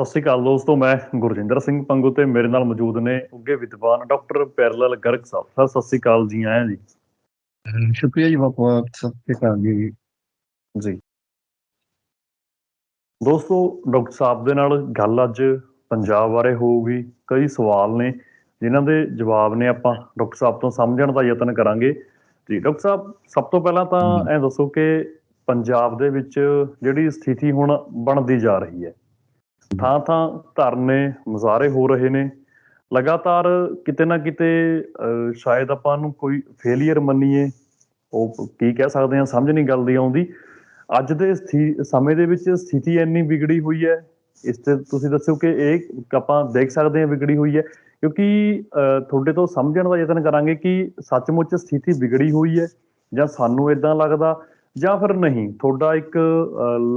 ਸਤਿ ਸ਼੍ਰੀ ਅਕਾਲ ਦੋਸਤੋ ਮੈਂ ਗੁਰਜਿੰਦਰ ਸਿੰਘ ਪੰਗੂ ਤੇ ਮੇਰੇ ਨਾਲ ਮੌਜੂਦ ਨੇ ਉੱਗੇ ਵਿਦਵਾਨ ਡਾਕਟਰ ਪੈਰਲਲ ਗਰਗ ਸਾਹਿਬ। ਸਰ ਸਤਿ ਸ਼੍ਰੀ ਅਕਾਲ ਜੀ ਆਇਆਂ ਜੀ। ਸ਼ੁਕਰੀਆ ਜੀ ਬਹੁਤ ਬਹੁਤ ਸਤਿ ਸ਼੍ਰੀ ਅਕਾਲ ਜੀ। ਜੀ। ਦੋਸਤੋ ਡਾਕਟਰ ਸਾਹਿਬ ਦੇ ਨਾਲ ਗੱਲ ਅੱਜ ਪੰਜਾਬ ਬਾਰੇ ਹੋਊਗੀ। ਕਈ ਸਵਾਲ ਨੇ ਜਿਨ੍ਹਾਂ ਦੇ ਜਵਾਬ ਨੇ ਆਪਾਂ ਡਾਕਟਰ ਸਾਹਿਬ ਤੋਂ ਸਮਝਣ ਦਾ ਯਤਨ ਕਰਾਂਗੇ। ਜੀ ਡਾਕਟਰ ਸਾਹਿਬ ਸਭ ਤੋਂ ਪਹਿਲਾਂ ਤਾਂ। ਇਹ ਦੱਸੋ ਕਿ ਪੰਜਾਬ ਦੇ ਵਿੱਚ ਜਿਹੜੀ ਸਥਿਤੀ ਹੁਣ ਬਣਦੀ ਜਾ ਰਹੀ ਹੈ ਥਾਂ ਥਾਂ ਧਰਨੇ ਮੁਜ਼ਾਹਰੇ ਹੋ ਰਹੇ ਨੇ। ਲਗਾਤਾਰ ਕਿਤੇ ਨਾ ਕਿਤੇ ਅਹ, ਸ਼ਾਇਦ ਆਪਾਂ ਨੂੰ ਕੋਈ ਫੇਲਿਅਰ ਮੰਨੀਏ ਉਹ ਕੀ ਕਹਿ ਸਕਦੇ ਹਾਂ ਸਮਝ ਨਹੀਂ ਗੱਲ ਦੀ ਆਉਂਦੀ। ਅੱਜ ਦੇ ਸਥਿ- ਸਮੇਂ ਦੇ ਵਿੱਚ ਸਥਿਤੀ ਇੰਨੀ ਵਿਗੜੀ ਹੋਈ ਹੈ ਇਸ ਤੇ ਤੁਸੀਂ ਦੱਸੋ ਕਿ ਇਹ ਆਪਾਂ ਦੇਖ ਸਕਦੇ ਹਾਂ ਵਿਗੜੀ ਹੋਈ ਹੈ। ਕਿਉਂਕਿ ਅਹ, ਤੁਹਾਡੇ ਤੋਂ ਸਮਝਣ ਦਾ ਯਤਨ ਕਰਾਂਗੇ ਕਿ ਸੱਚਮੁੱਚ ਸਥਿਤੀ ਵਿਗੜੀ ਹੋਈ ਹੈ ਜਾਂ ਸਾਨੂੰ ਇਦਾਂ ਲੱਗਦਾ ਜਾਂ ਫਿਰ ਨਹੀਂ? ਤੁਹਾਡਾ ਇੱਕ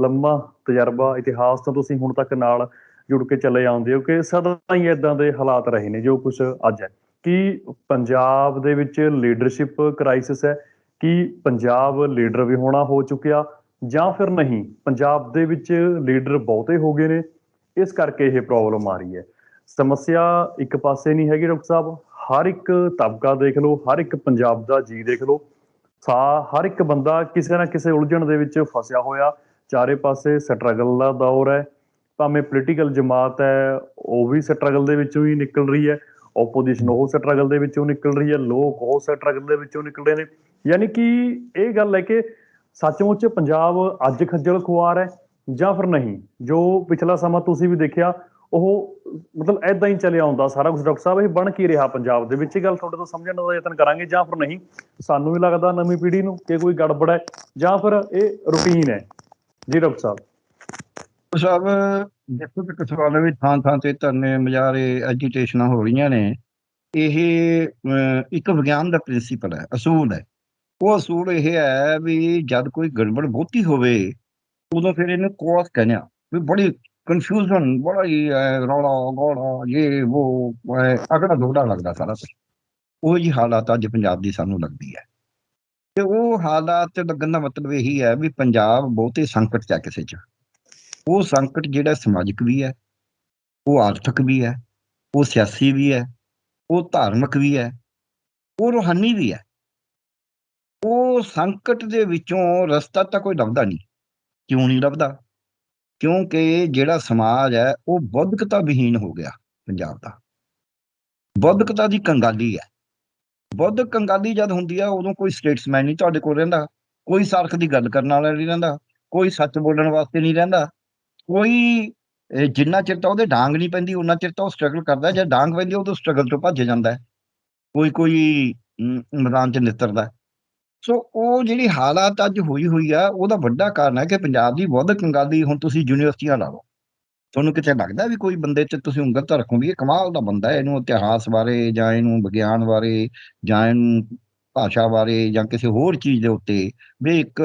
ਲੰਮਾ ਤਜਰਬਾ, ਇਤਿਹਾਸ ਤੋਂ ਤੁਸੀਂ ਹੁਣ ਤੱਕ ਨਾਲ ਜੁੜ ਕੇ ਚੱਲੇ ਆਉਂਦੇ ਹੋ ਕਿ ਸਦਾ ਹੀ ਇਦਾਂ ਦੇ ਹਾਲਾਤ ਰਹੇ ਨੇ ਜੋ ਕੁਝ ਅੱਜ ਹੈ। ਕਿ ਪੰਜਾਬ ਦੇ ਵਿੱਚ ਲੀਡਰਸ਼ਿਪ ਕ੍ਰਾਈਸਿਸ ਹੈ? ਕਿ ਪੰਜਾਬ ਲੀਡਰ ਵੀ ਹੋਣਾ ਹੋ ਚੁੱਕਿਆ? ਜਾਂ ਫਿਰ ਨਹੀਂ, ਪੰਜਾਬ ਦੇ ਵਿੱਚ ਲੀਡਰ ਬਹੁਤੇ ਹੋ ਗਏ ਨੇ? ਇਸ ਕਰਕੇ ਇਹ ਪ੍ਰੋਬਲਮ ਆ ਰਹੀ ਹੈ। ਸਮੱਸਿਆ ਇੱਕ ਪਾਸੇ ਨਹੀਂ ਹੈਗੀ, ਡਾਕਟਰ ਸਾਹਿਬ। ਹਰ ਇੱਕ ਤਬਕਾ ਦੇਖ ਲਓ, ਹਰ ਇੱਕ ਪੰਜਾਬ ਦਾ ਜੀ ਦੇਖ ਲਓ। ਸਾ ਹਰ ਇੱਕ ਬੰਦਾ ਕਿਸੇ ਨਾ ਕਿਸੇ ਉਲਝਣ ਦੇ ਵਿੱਚ ਫਸਿਆ ਹੋਇਆ, ਚਾਰੇ ਪਾਸੇ ਸਟਰਗਲ ਦਾ ਦੌਰ ਹੈ, ਭਾਵੇਂ ਪੋਲੀਟੀਕਲ ਜਮਾਤ ਹੈ, ਉਹ ਵੀ ਸਟਰਗਲ ਦੇ ਵਿੱਚੋਂ ਹੀ ਨਿਕਲ ਰਹੀ ਹੈ ਆਪੋਜੀਸ਼ਨ ਉਹ ਸਟਰਗਲ ਦੇ ਵਿੱਚੋਂ ਨਿਕਲ ਰਹੀ ਹੈ, ਲੋਕ ਉਹ ਸਟਰਗਲ ਦੇ ਵਿੱਚੋਂ ਨਿਕਲ ਰਹੇ ਨੇ, ਯਾਨੀ ਕਿ ਇਹ ਗੱਲ ਹੈ ਕਿ ਸੱਚਮੁੱਚ ਪੰਜਾਬ ਅੱਜ ਖੱਜਲ ਖੁਆਰ ਹੈ ਜਾਂ ਫਿਰ ਨਹੀਂ, ਜੋ ਪਿਛਲਾ ਸਮਾਂ ਤੁਸੀਂ ਵੀ ਦੇਖਿਆ ਉਹ ਮਤਲਬ ਐਦਾਂ ਹੀ ਚੱਲਿਆ ਆਉਂਦਾ ਸਾਰਾ ਕੁਝ ਡਾਕਟਰ ਸਾਹਿਬ ਇਹ ਬਣ ਕੀ ਰਿਹਾ ਪੰਜਾਬ ਦੇ ਵਿੱਚ? ਇਹ ਗੱਲ ਤੁਹਾਡੇ ਤੋਂ ਸਮਝਣ ਦਾ ਯਤਨ ਕਰਾਂਗੇ ਜਾਂ ਫਿਰ ਨਹੀਂ? ਸਾਨੂੰ ਵੀ ਲੱਗਦਾ ਨਵੀਂ ਪੀੜ੍ਹੀ ਨੂੰ ਕਿ ਕੋਈ ਗੜਬੜ ਹੈ ਜਾਂ ਫਿਰ ਇਹ ਰੁਟੀਨ ਹੈ। ਜੀ ਡਾਕਟਰ ਸਾਹਿਬ। ਸਾਹਿਬ ਦੇਖੋ ਕਿ ਸਵਾਲ ਵੀ ਥਾਂ ਥਾਂ ਤੇ ਧਰਨੇ ਮੁਜ਼ਾਹਰੇ ਐਜੀਟੇਸ਼ਨਾਂ ਹੋ ਰਹੀਆਂ ਨੇ। ਇਹ ਇੱਕ ਵਿਗਿਆਨ ਦਾ ਪ੍ਰਿੰਸੀਪਲ ਹੈ ਅਸੂਲ ਹੈ। ਉਹ ਅਸੂਲ ਇਹ ਹੈ ਵੀ ਜਦ ਕੋਈ ਗੜਬੜ ਬਹੁਤੀ ਹੋਵੇ ਉਦੋਂ ਫਿਰ ਇਹਨੂੰ ਕੋਸ ਕਹਿੰਦੇ ਆ। ਵੀ ਬੜੀ ਕਨਫਿਊਜ਼ਨ ਬੜਾ ਹੀ ਅਹ, ਰੌਲਾ ਗੋਲਾ ਇਹ ਉਹ ਅਗੜਾ ਦੋੜਾ ਲੱਗਦਾ ਸਾਰਾ ਕੁਝ ਉਹ ਜੀ ਹਾਲਾਤ ਅੱਜ ਪੰਜਾਬ ਦੀ ਸਾਨੂੰ ਲੱਗਦੀ ਹੈ। ਤੇ ਉਹ ਹਾਲਾਤ ਲੱਗਣ ਦਾ ਮਤਲਬ ਇਹੀ ਹੈ ਵੀ ਪੰਜਾਬ ਬਹੁਤੇ ਸੰਕਟ ਚ ਹੈ ਕਿਸੇ ਚ। ਉਹ ਸੰਕਟ ਜਿਹੜਾ ਸਮਾਜਿਕ ਵੀ ਹੈ ਉਹ ਆਰਥਿਕ ਵੀ ਹੈ ਉਹ ਸਿਆਸੀ ਵੀ ਹੈ ਉਹ ਧਾਰਮਿਕ ਵੀ ਹੈ ਉਹ ਰੂਹਾਨੀ ਵੀ ਹੈ। ਉਹ ਸੰਕਟ ਦੇ ਵਿੱਚੋਂ ਰਸਤਾ ਤਾਂ ਕੋਈ ਲੱਭਦਾ ਨਹੀਂ। ਕਿਉਂ ਨਹੀਂ ਲੱਭਦਾ? ਕਿਉਂਕਿ ਜਿਹੜਾ ਸਮਾਜ ਹੈ, ਉਹ ਬੌਧਿਕਤਾ ਵਿਹੀਨ ਹੋ ਗਿਆ ਪੰਜਾਬ ਦਾ। ਬੌਧਿਕਤਾ ਦੀ ਕੰਗਾਲੀ ਹੈ। ਬੌਧਿਕ ਕੰਗਾਲੀ ਜਦ ਹੁੰਦੀ ਹੈ ਉਦੋਂ ਕੋਈ ਸਟੇਟਸਮੈਨ ਨਹੀਂ ਤੁਹਾਡੇ ਕੋਲ ਰਹਿੰਦਾ। ਕੋਈ ਸਾਰਕ ਦੀ ਗੱਲ ਕਰਨ ਵਾਲਾ ਨਹੀਂ ਰਹਿੰਦਾ। ਕੋਈ ਸੱਚ ਬੋਲਣ ਵਾਸਤੇ ਨਹੀਂ ਰਹਿੰਦਾ। ਕੋਈ ਜਿੰਨਾ ਚਿਰ ਤਾਂ ਉਹਦੇ ਡਾਂਗ ਨਹੀਂ ਪੈਂਦੀ ਉਹਨਾਂ ਚਿਰ ਤਾਂ ਉਹ ਸਟਰਗਲ ਕਰਦਾ। ਜੇ ਡਾਂਗ ਪੈਂਦੀ, ਉਹ ਤੋਂ ਸਟਰਗਲ ਤੋਂ ਭੱਜ ਜਾਂਦਾ। ਕੋਈ ਕੋਈ ਮੈਦਾਨ 'ਚ ਨਿੱਤਰਦਾ। ਸੋ ਉਹ ਜਿਹੜੀ ਹਾਲਾਤ ਅੱਜ ਹੋਈ ਹੋਈ ਆ, ਉਹਦਾ ਵੱਡਾ ਕਾਰਨ ਹੈ ਕਿ ਪੰਜਾਬ ਦੀ ਬੌਧਿਕ ਕੰਗਾਲੀ ਹੁਣ ਤੁਸੀਂ ਯੂਨੀਵਰਸਿਟੀਆਂ ਲਾ ਲਓ। ਤੁਹਾਨੂੰ ਕਿਤੇ ਲੱਗਦਾ ਵੀ ਕੋਈ ਬੰਦੇ ਤੇ ਤੁਸੀਂ ਉਂਗਲ ਤਾਂ ਰੱਖੋ ਇਹ ਕਮਾਲ ਦਾ ਬੰਦਾ ਹੈ, ਇਹਨੂੰ ਇਤਿਹਾਸ ਬਾਰੇ ਜਾਂ ਇਹਨੂੰ ਵਿਗਿਆਨ ਬਾਰੇ ਜਾਂ ਇਹਨੂੰ ਭਾਸ਼ਾ ਬਾਰੇ ਜਾਂ ਕਿਸੇ ਹੋਰ ਚੀਜ਼ ਦੇ ਉੱਤੇ ਵੀ ਇੱਕ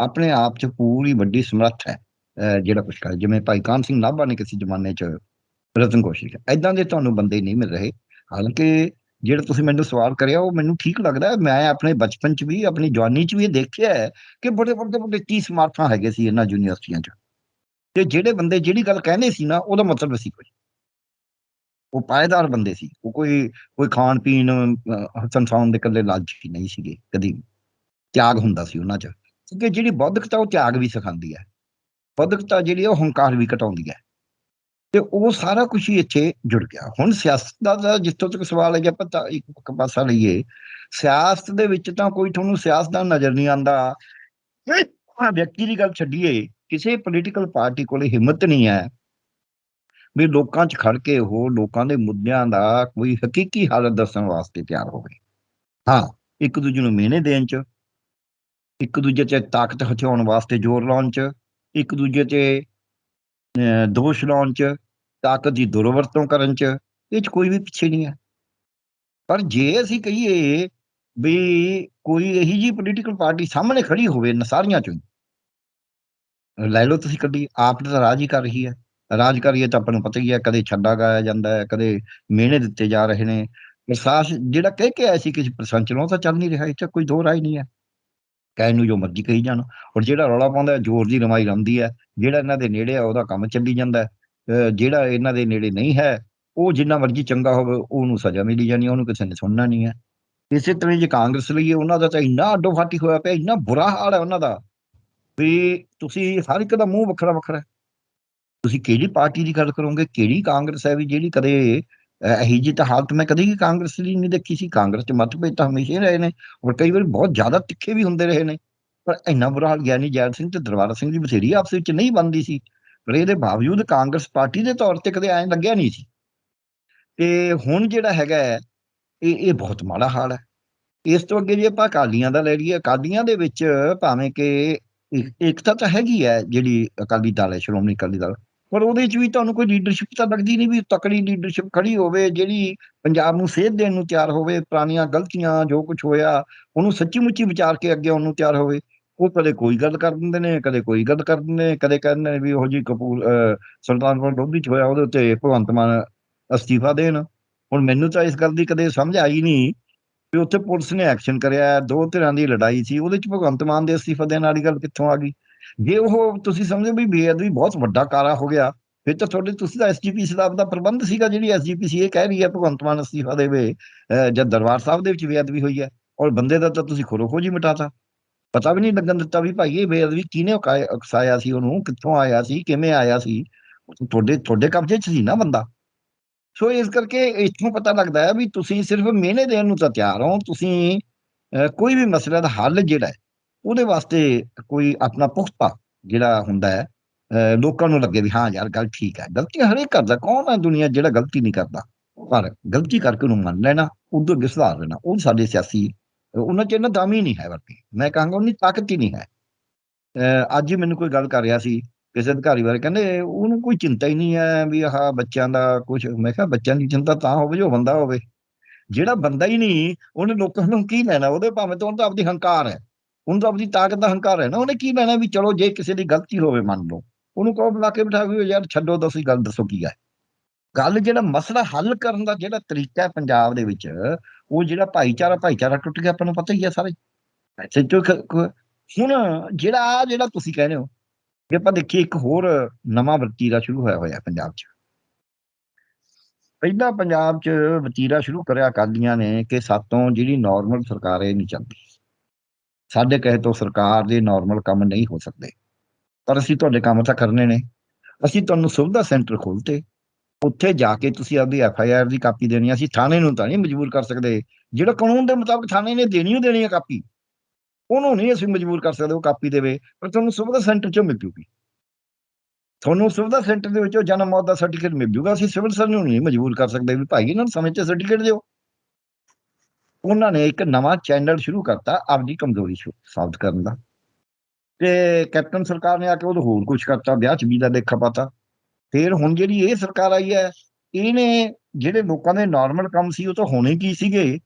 ਆਪਣੇ ਆਪ 'ਚ ਪੂਰੀ ਵੱਡੀ ਸਮਰੱਥ ਹੈ ਜਿਹੜਾ ਕੁਛ ਕਰ, ਜਿਵੇਂ ਭਾਈ ਕਾਨ ਸਿੰਘ ਨਾਭਾ ਨੇ ਕਿਸੇ ਜ਼ਮਾਨੇ 'ਚ ਰਤਨ ਕੋਸ਼ਿਸ਼ ਐਦਾਂ ਦੇ ਤੁਹਾਨੂੰ ਬੰਦੇ ਨਹੀਂ ਮਿਲ ਰਹੇ। ਹਾਲਾਂਕਿ ਜਿਹੜਾ ਤੁਸੀਂ ਮੈਨੂੰ ਸਵਾਲ ਕਰਿਆ ਉਹ ਮੈਨੂੰ ਠੀਕ ਲੱਗਦਾ ਮੈਂ ਆਪਣੇ ਬਚਪਨ 'ਚ ਵੀ ਆਪਣੀ ਜਵਾਨੀ 'ਚ ਵੀ ਇਹ ਦੇਖਿਆ ਹੈ ਕਿ ਬੜੇ ਵੱਡੇ ਵੱਡੇ ਕੀ ਸਮਾਰਥਾਂ ਹੈਗੇ ਸੀ ਇਹਨਾਂ ਯੂਨੀਵਰਸਿਟੀਆਂ 'ਚ। ਤੇ ਜਿਹੜੇ ਬੰਦੇ ਜਿਹੜੀ ਗੱਲ ਕਹਿੰਦੇ ਸੀ ਨਾ ਉਹਦਾ ਮਤਲਬ ਸੀ ਕੋਈ। ਉਹ ਪਾਇਦਾਰ ਬੰਦੇ ਸੀ। ਉਹ ਕੋਈ ਕੋਈ ਖਾਣ ਪੀਣ ਅਹ, ਹਸਨ ਸਾਉਣ ਦੇ ਕੱਲੇ ਲਾਲਚੀ ਨਹੀਂ ਸੀਗੇ। ਕਦੀ ਤਿਆਗ ਹੁੰਦਾ ਸੀ ਉਹਨਾਂ 'ਚ। ਕਿਉਂਕਿ ਜਿਹੜੀ ਬੌਧਿਕਤਾ ਉਹ ਤਿਆਗ ਵੀ ਸਿਖਾਉਂਦੀ ਹੈ। ਬੌਧਿਕਤਾ ਜਿਹੜੀ ਉਹ ਹੰਕਾਰ ਵੀ ਘਟਾਉਂਦੀ ਹੈ। ਤੇ ਉਹ ਸਾਰਾ ਕੁਝ ਹੀ ਇੱਥੇ ਜੁੜ ਗਿਆ। ਹੁਣ ਸਿਆਸਤ ਦਾ ਤਾਂ ਜਿੱਥੋਂ ਤੱਕ ਸਵਾਲ ਹੈ ਜੇ ਆਪਾਂ ਇੱਕ ਪਾਸਾ ਲਈਏ, ਸਿਆਸਤ ਦੇ ਵਿੱਚ ਤਾਂ ਕੋਈ ਤੁਹਾਨੂੰ ਸਿਆਸਤਦਾਨ ਨਜ਼ਰ ਨਹੀਂ ਆਂਦਾ ਹਾਂ ਵਿਅਕਤੀ ਦੀ ਗੱਲ ਛੱਡੀਏ, ਕਿਸੇ ਪੋਲੀਟੀਕਲ ਪਾਰਟੀ ਕੋਲੇ ਹਿੰਮਤ ਨਹੀਂ ਹੈ ਵੀ ਲੋਕਾਂ 'ਚ ਖੜ ਕੇ ਉਹ ਲੋਕਾਂ ਦੇ ਮੁੱਦਿਆਂ ਦਾ ਕੋਈ ਹਕੀਕੀ ਹਾਲਤ ਦੱਸਣ ਵਾਸਤੇ ਤਿਆਰ ਹੋਵੇ। ਹਾਂ, ਇੱਕ ਦੂਜੇ ਨੂੰ ਮਿਹਨੇ ਦੇਣ 'ਚ, ਇੱਕ ਦੂਜੇ 'ਚ ਤਾਕਤ ਹਥਿਆਉਣ ਵਾਸਤੇ ਜ਼ੋਰ ਲਾਉਣ 'ਚ, ਇੱਕ ਦੂਜੇ 'ਤੇ ਦੋਸ਼ ਲਾਉਣ 'ਚ, ਤਾਕਤ ਦੀ ਦੁਰਵਰਤੋਂ ਕਰਨ 'ਚ, ਇਹ 'ਚ ਕੋਈ ਵੀ ਪਿੱਛੇ ਨਹੀਂ ਹੈ। ਪਰ ਜੇ ਅਸੀਂ ਕਹੀਏ ਵੀ ਕੋਈ ਇਹੀ ਜੀ ਪੋਲੀਟੀਕਲ ਪਾਰਟੀ ਸਾਹਮਣੇ ਖੜੀ ਹੋਵੇ ਨ, ਸਾਰੀਆਂ 'ਚੋਂ ਲੈ ਲਓ ਤੁਸੀਂ ਕੱਢੀ, ਆਪ ਤਾਂ ਰਾਜ ਹੀ ਕਰ ਰਹੀ ਹੈ। ਰਾਜ ਕਰੀਏ ਤਾਂ ਆਪਾਂ ਨੂੰ ਪਤਾ ਹੀ ਹੈ, ਕਦੇ ਛੱਡਾ ਗਾਇਆ ਜਾਂਦਾ ਹੈ, ਕਦੇ ਮਿਹਣੇ ਦਿੱਤੇ ਜਾ ਰਹੇ ਨੇ। ਪ੍ਰਸ਼ਾਸਨ ਜਿਹੜਾ ਕਹਿ ਕੇ ਆਇਆ ਸੀ ਕਿ ਪ੍ਰਸ਼ਾਸਨ ਨੂੰ ਤਾਂ ਚੱਲ ਨਹੀਂ ਰਿਹਾ, ਇਹ ਤਾਂ ਕੋਈ ਦੋ ਰਾਏ ਨਹੀਂ ਹੈ। ਕਹਿਣ ਨੂੰ ਜੋ ਮਰਜ਼ੀ ਕਹੀ ਜਾਣ। ਔਰ ਜਿਹੜਾ ਰੌਲਾ ਪਾਉਂਦਾ ਜ਼ੋਰ ਦੀ ਰਮਾਈ ਰਮਦੀ ਹੈ। ਜਿਹੜਾ ਇਹਨਾਂ ਦੇ ਨੇੜੇ ਆ, ਉਹਦਾ ਕੰਮ ਚੱਲੀ ਜਾਂਦਾ ਜਿਹੜਾ ਇਹਨਾਂ ਦੇ ਨੇੜੇ ਨਹੀਂ ਹੈ, ਉਹ ਜਿੰਨਾ ਮਰਜ਼ੀ ਚੰਗਾ ਹੋਵੇ, ਉਹਨੂੰ ਸਜ਼ਾ ਮਿਲੀ ਜਾਣੀ ਉਹਨੂੰ ਕਿਸੇ ਨੇ ਸੁਣਨਾ ਨਹੀਂ ਹੈ। ਇਸੇ ਤਰ੍ਹਾਂ ਜੇ ਕਾਂਗਰਸ ਲਈ ਉਹਨਾਂ ਦਾ ਤਾਂ ਇੰਨਾ ਅੱਡੋ ਹੋਇਆ ਪਿਆ, ਇੰਨਾ ਬੁਰਾ ਹਾਲ ਹੈ ਉਹਨਾਂ ਦਾ ਵੀ ਤੁਸੀਂ ਹਰ ਇੱਕ ਦਾ ਮੂੰਹ ਵੱਖਰਾ ਵੱਖਰਾ ਤੁਸੀਂ ਕਿਹੜੀ ਪਾਰਟੀ ਦੀ ਗੱਲ ਕਰੋਗੇ? ਕਿਹੜੀ ਕਾਂਗਰਸ ਹੈ ਵੀ ਜਿਹੜੀ ਕਦੇ ਇਹੀ ਜਿਹੀ ਤਾਂ ਹਾਲਤ ਮੈਂ ਕਦੇ ਵੀ ਕਾਂਗਰਸ ਦੀ ਨਹੀਂ ਦੇਖੀ ਸੀ। ਕਾਂਗਰਸ ਚ ਮਤਭੇਦ ਤਾਂ ਹਮੇਸ਼ਾ ਹੀ ਰਹੇ ਨੇ ਔਰ ਕਈ ਵਾਰ ਬਹੁਤ ਜ਼ਿਆਦਾ ਤਿੱਖੇ ਵੀ ਹੁੰਦੇ ਰਹੇ ਨੇ। ਪਰ ਇੰਨਾ ਬੁਰਾ ਹਾਲ ਗਿਆਨੀ ਜੈਲ ਸਿੰਘ ਤੇ ਦਰਬਾਰਾ ਸਿੰਘ ਦੀ ਬਥੇਰੀ ਆਪਸ ਵਿੱਚ ਨਹੀਂ ਬਣਦੀ ਸੀ। ਪਰ ਇਹਦੇ ਬਾਵਜੂਦ ਕਾਂਗਰਸ ਪਾਰਟੀ ਦੇ ਤੌਰ ਤੇ ਕਦੇ ਐਂ ਲੱਗਿਆ ਨਹੀਂ ਸੀ। ਤੇ ਹੁਣ ਜਿਹੜਾ ਹੈਗਾ ਹੈ, ਇਹ ਇਹ ਬਹੁਤ ਮਾੜਾ ਹਾਲ ਹੈ। ਇਸ ਤੋਂ ਅੱਗੇ ਜੇ ਆਪਾਂ ਅਕਾਲੀਆਂ ਦਾ ਲੈ ਲਈਏ ਅਕਾਲੀਆਂ ਦੇ ਵਿੱਚ ਭਾਵੇਂ ਕਿ ਇੱਕ- ਏਕਤਾ ਤਾਂ ਹੈਗੀ ਹੈ ਜਿਹੜੀ ਅਕਾਲੀ ਦਲ ਹੈ ਸ਼੍ਰੋਮਣੀ ਅਕਾਲੀ ਦਲ। ਪਰ ਉਹਦੇ 'ਚ ਵੀ ਤੁਹਾਨੂੰ ਕੋਈ ਲੀਡਰਸ਼ਿਪ ਤਾਂ ਲੱਗਦੀ ਨਹੀਂ ਵੀ ਤਕੜੀ ਲੀਡਰਸ਼ਿਪ ਖੜੀ ਹੋਵੇ, ਜਿਹੜੀ ਪੰਜਾਬ ਨੂੰ ਸੇਧ ਦੇਣ ਨੂੰ ਤਿਆਰ ਹੋਵੇ, ਪੁਰਾਣੀਆਂ ਗਲਤੀਆਂ ਜੋ ਕੁਝ ਹੋਇਆ, ਉਹਨੂੰ ਸੱਚੀ ਮੁੱਚੀ ਵਿਚਾਰ ਕੇ ਅੱਗੇ ਆਉਣ ਨੂੰ ਤਿਆਰ ਹੋਵੇ, ਉਹ ਕਦੇ ਕੋਈ ਗੱਲ ਕਰ ਦਿੰਦੇ ਨੇ, ਕਦੇ ਕੋਈ ਗੱਲ ਕਰ ਦਿੰਦੇ ਨੇ, ਕਦੇ ਕਹਿੰਦੇ ਨੇ ਵੀ ਉਹ ਜੀ ਕਪੂਰ ਸੁਲਤਾਨਪੁਰ ਲੋਧੀ ਚ ਹੋਇਆ, ਉਹਦੇ ਉੱਤੇ ਭਗਵੰਤ ਮਾਨ ਅਸਤੀਫਾ ਦੇਣ। ਹੁਣ ਮੈਨੂੰ ਤਾਂ ਇਸ ਗੱਲ ਦੀ ਕਦੇ ਸਮਝ ਆਈ ਨਹੀਂ ਵੀ ਉੱਥੇ ਪੁਲਿਸ ਨੇ ਐਕਸ਼ਨ ਕਰਿਆ, ਦੋ ਧਿਰਾਂ ਦੀ ਲੜਾਈ ਸੀ, ਉਹਦੇ ਚ ਭਗਵੰਤ ਮਾਨ ਦੇ ਅਸਤੀਫਾ ਦੇਣ ਵਾਲੀ ਗੱਲ ਕਿੱਥੋਂ ਆ ਗਈ? ਜੇ ਉਹ ਤੁਸੀਂ ਸਮਝੋ ਵੀ ਬੇਅਦਬੀ ਬਹੁਤ ਵੱਡਾ ਕਾਰਾ ਹੋ ਗਿਆ ਫਿਰ ਤਾਂ ਤੁਹਾਡੇ ਤੁਸੀਂ ਤਾਂ ਸਾਹਿਬ ਦਾ ਪ੍ਰਬੰਧ ਸੀਗਾ ਜਿਹੜੀ ਐਸਜੀਪੀਸੀ ਇਹ ਕਹਿ ਰਹੀ ਹੈ ਭਗਵੰਤ ਮਾਨ ਅਸਤੀਫਾ ਦੇਵੇ ਜਦ ਦਰਬਾਰ ਸਾਹਿਬ ਦੇ ਵਿੱਚ ਬੇਅਦਬੀ ਹੋਈ ਹੈ ਔਰ ਬੰਦੇ ਦਾ ਤਾਂ ਤੁਸੀਂ ਖੋਰੋ ਖੋਜੀ ਮਿਟਾਤਾ। ਪਤਾ ਵੀ ਨਹੀਂ ਲੱਗਣ ਦਿੱਤਾ ਵੀ ਭਾਈ ਇਹ ਬੇਅਦਬੀ ਕਿਹਨੇ ਉਕਾਏ- ਉਕਸਾਇਆ ਸੀ ਉਹਨੂੰ ਕਿੱਥੋਂ ਆਇਆ ਸੀ ਕਿਵੇਂ ਆਇਆ ਸੀ ਤੁਹਾਡੇ ਤੁਹਾਡੇ ਕਬਜ਼ੇ 'ਚ ਸੀ ਨਾ ਬੰਦਾ। ਸੋ ਇਸ ਕਰਕੇ ਇੱਥੋਂ ਪਤਾ ਲੱਗਦਾ ਹੈ ਵੀ ਤੁਸੀਂ ਸਿਰਫ ਮਿਹਨੇ ਦੇਣ ਨੂੰ ਤਾਂ ਤਿਆਰ ਹੋ ਤੁਸੀਂ ਅਹ, ਕੋਈ ਵੀ ਮਸਲੇ ਦਾ ਹੱਲ ਜਿਹੜਾ ਹੈ ਉਹਦੇ ਵਾਸਤੇ ਕੋਈ ਆਪਣਾ ਪੁਖਤਾ ਜਿਹੜਾ ਹੁੰਦਾ ਹੈ ਅਹ, ਲੋਕਾਂ ਨੂੰ ਲੱਗੇ ਵੀ ਹਾਂ ਯਾਰ ਗੱਲ ਠੀਕ ਹੈ। ਗਲਤੀ ਹਰੇਕ ਕਰਦਾ ਕੌਣ ਹੈ ਦੁਨੀਆ ਜਿਹੜਾ ਗਲਤੀ ਨਹੀਂ ਕਰਦਾ? ਪਰ ਗਲਤੀ ਕਰਕੇ ਉਹਨੂੰ ਮੰਨ ਲੈਣਾ ਉਦੋਂ ਅੱਗੇ ਸੁਧਾਰ ਲੈਣਾ ਉਹ ਸਾਡੇ ਸਿਆਸੀ ਉਹਨਾਂ ਚ ਇਹਨਾਂ ਦਮ ਹੀ ਨਹੀਂ ਹੈ ਵਰਤੀ ਮੈਂ ਕਹਾਂਗਾ ਉਹਨੀ ਤਾਕਤ ਹੀ ਨਹੀਂ ਹੈ। ਅਹ, ਅੱਜ ਹੀ ਮੈਨੂੰ ਕੋਈ ਗੱਲ ਕਰ ਰਿਹਾ ਸੀ ਕਿਸੇ ਅਧਿਕਾਰੀ ਬਾਰੇ ਕਹਿੰਦੇ ਉਹਨੂੰ ਕੋਈ ਚਿੰਤਾ ਹੀ ਨਹੀਂ ਹੈ ਵੀ ਆਹ ਬੱਚਿਆਂ ਦਾ ਕੁਝ ਮੈਂ ਕਿਹਾ ਬੱਚਿਆਂ ਦੀ ਚਿੰਤਾ ਤਾਂ ਹੋਵੇ ਜੋ ਬੰਦਾ ਹੋਵੇ। ਜਿਹੜਾ ਬੰਦਾ ਹੀ ਨਹੀਂ ਉਹਨੇ ਲੋਕਾਂ ਨੂੰ ਕੀ ਲੈਣਾ? ਉਹਦੇ ਭਾਵੇਂ ਤਾਂ ਉਹਨੂੰ ਤਾਂ ਆਪਦੀ ਹੰਕਾਰ ਹੈ। ਉਹਨੂੰ ਤਾਂ ਆਪਣੀ ਤਾਕਤ ਦਾ ਹੰਕਾਰ ਹੈ ਨਾ, ਉਹਨੇ ਕੀ ਲੈਣਾ ਵੀ ਚਲੋ ਜੇ ਕਿਸੇ ਦੀ ਗਲਤੀ ਹੋਵੇ ਮੰਨ ਲਓ, ਉਹਨੂੰ ਕਹੋ ਬੁਲਾ ਕੇ ਬਿਠਾ ਵੀ ਯਾਰ ਛੱਡੋ ਦੱਸੋ ਗੱਲ ਦੱਸੋ ਕੀ ਹੈ ਗੱਲ ਜਿਹੜਾ ਮਸਲਾ ਹੱਲ ਕਰਨ ਦਾ ਜਿਹੜਾ ਤਰੀਕਾ ਹੈ ਪੰਜਾਬ ਦੇ ਵਿੱਚ, ਉਹ ਜਿਹੜਾ ਭਾਈਚਾਰਾ ਭਾਈਚਾਰਾ ਟੁੱਟ ਗਿਆ ਆਪਾਂ ਨੂੰ ਪਤਾ ਹੀ ਹੈ ਸਾਰੇ। ਐਸੇ ਜੋ ਹੁਣ ਜਿਹੜਾ ਆਹ ਜਿਹੜਾ ਤੁਸੀਂ ਕਹਿੰਦੇ ਹੋ, ਜੇ ਆਪਾਂ ਦੇਖੀਏ ਇੱਕ ਹੋਰ ਨਵਾਂ ਵਤੀਰਾ ਸ਼ੁਰੂ ਹੋਇਆ ਹੋਇਆ ਪੰਜਾਬ 'ਚ। ਪਹਿਲਾਂ ਪੰਜਾਬ 'ਚ ਵਤੀਰਾ ਸ਼ੁਰੂ ਕਰਿਆ ਅਕਾਲੀਆਂ ਨੇ ਕਿ ਸਾਤੋਂ ਜਿਹੜੀ ਨਾਰਮਲ ਸਰਕਾਰ ਹੈ ਇਹ ਨਹੀਂ ਚੱਲਦੀ। ਸਾਡੇ ਕਹੇ ਤੋਂ ਸਰਕਾਰ ਦੇ ਨਾਰਮਲ ਕੰਮ ਨਹੀਂ ਹੋ ਸਕਦੇ। ਪਰ ਅਸੀਂ ਤੁਹਾਡੇ ਕੰਮ ਤਾਂ ਕਰਨੇ ਨੇ। ਅਸੀਂ ਤੁਹਾਨੂੰ ਸੁਵਿਧਾ ਸੈਂਟਰ ਖੋਲਤੇ ਉੱਥੇ ਜਾ ਕੇ ਤੁਸੀਂ ਆਪਦੀ ਐਫ ਆਈ ਆਰ ਦੀ ਕਾਪੀ ਦੇਣੀ ਅਸੀਂ ਥਾਣੇ ਨੂੰ ਤਾਂ ਨਹੀਂ ਮਜਬੂਰ ਕਰ ਸਕਦੇ। ਜਿਹੜਾ ਕਾਨੂੰਨ ਦੇ ਮੁਤਾਬਕ ਥਾਣੇ ਨੇ ਦੇਣੀ ਓ ਦੇਣੀ ਹੈ ਕਾਪੀ। ਉਹਨੂੰ ਨਹੀਂ ਅਸੀਂ ਮਜਬੂਰ ਕਰ ਸਕਦੇ ਉਹ ਕਾਪੀ ਦੇਵੇ। ਪਰ ਤੁਹਾਨੂੰ ਸੁਵਿਧਾ ਸੈਂਟਰ ਚੋਂ ਮਿਲ ਜੂਗੀ। ਤੁਹਾਨੂੰ ਸੁਵਿਧਾ ਸੈਂਟਰ ਦੇ ਵਿੱਚੋਂ ਜਨਮ ਮੌਤ ਦਾ ਸਰਟੀਫਿਕੇਟ ਮਿਲ ਜੂਗਾ। ਅਸੀਂ ਸਿਵਲ ਸਰਜਨ ਨੂੰ ਨਹੀਂ ਮਜਬੂਰ ਕਰ ਸਕਦੇ। ਵੀ ਭਾਈ, ਇਹਨਾਂ ਨੂੰ ਸਮੇਂ ਤੇ ਸਰਟੀਫਿਕੇਟ ਦਿਓ। ਉਹਨਾਂ ਨੇ ਇੱਕ ਨਵਾਂ ਚੈਨਲ ਸ਼ੁਰੂ ਕਰਤਾ, ਆਪਦੀ ਕਮਜ਼ੋਰੀ ਸ਼ੁ- ਸਾਬਤ ਕਰਨ ਦਾ। ਤੇ ਕੈਪਟਨ ਸਰਕਾਰ ਨੇ ਆ ਕੇ ਉਹ ਹੋਰ ਕੁਝ ਕਰਤਾ, ਵਿਆਹ ਚ ਵੀ ਦਾ ਦੇਖਾ ਪਾਤਾ। ਫਿਰ ਹੁਣ ਜਿਹੜੀ ਇਹ ਸਰਕਾਰ ਆਈ ਹੈ, ਇਹਨੇ ਜਿਹੜੇ ਲੋਕਾਂ ਦੇ ਨਾਰਮਲ ਕੰਮ ਸੀ, ਉਹ ਤਾਂ ਹੋਣੇ ਕੀ ਸੀਗੇ?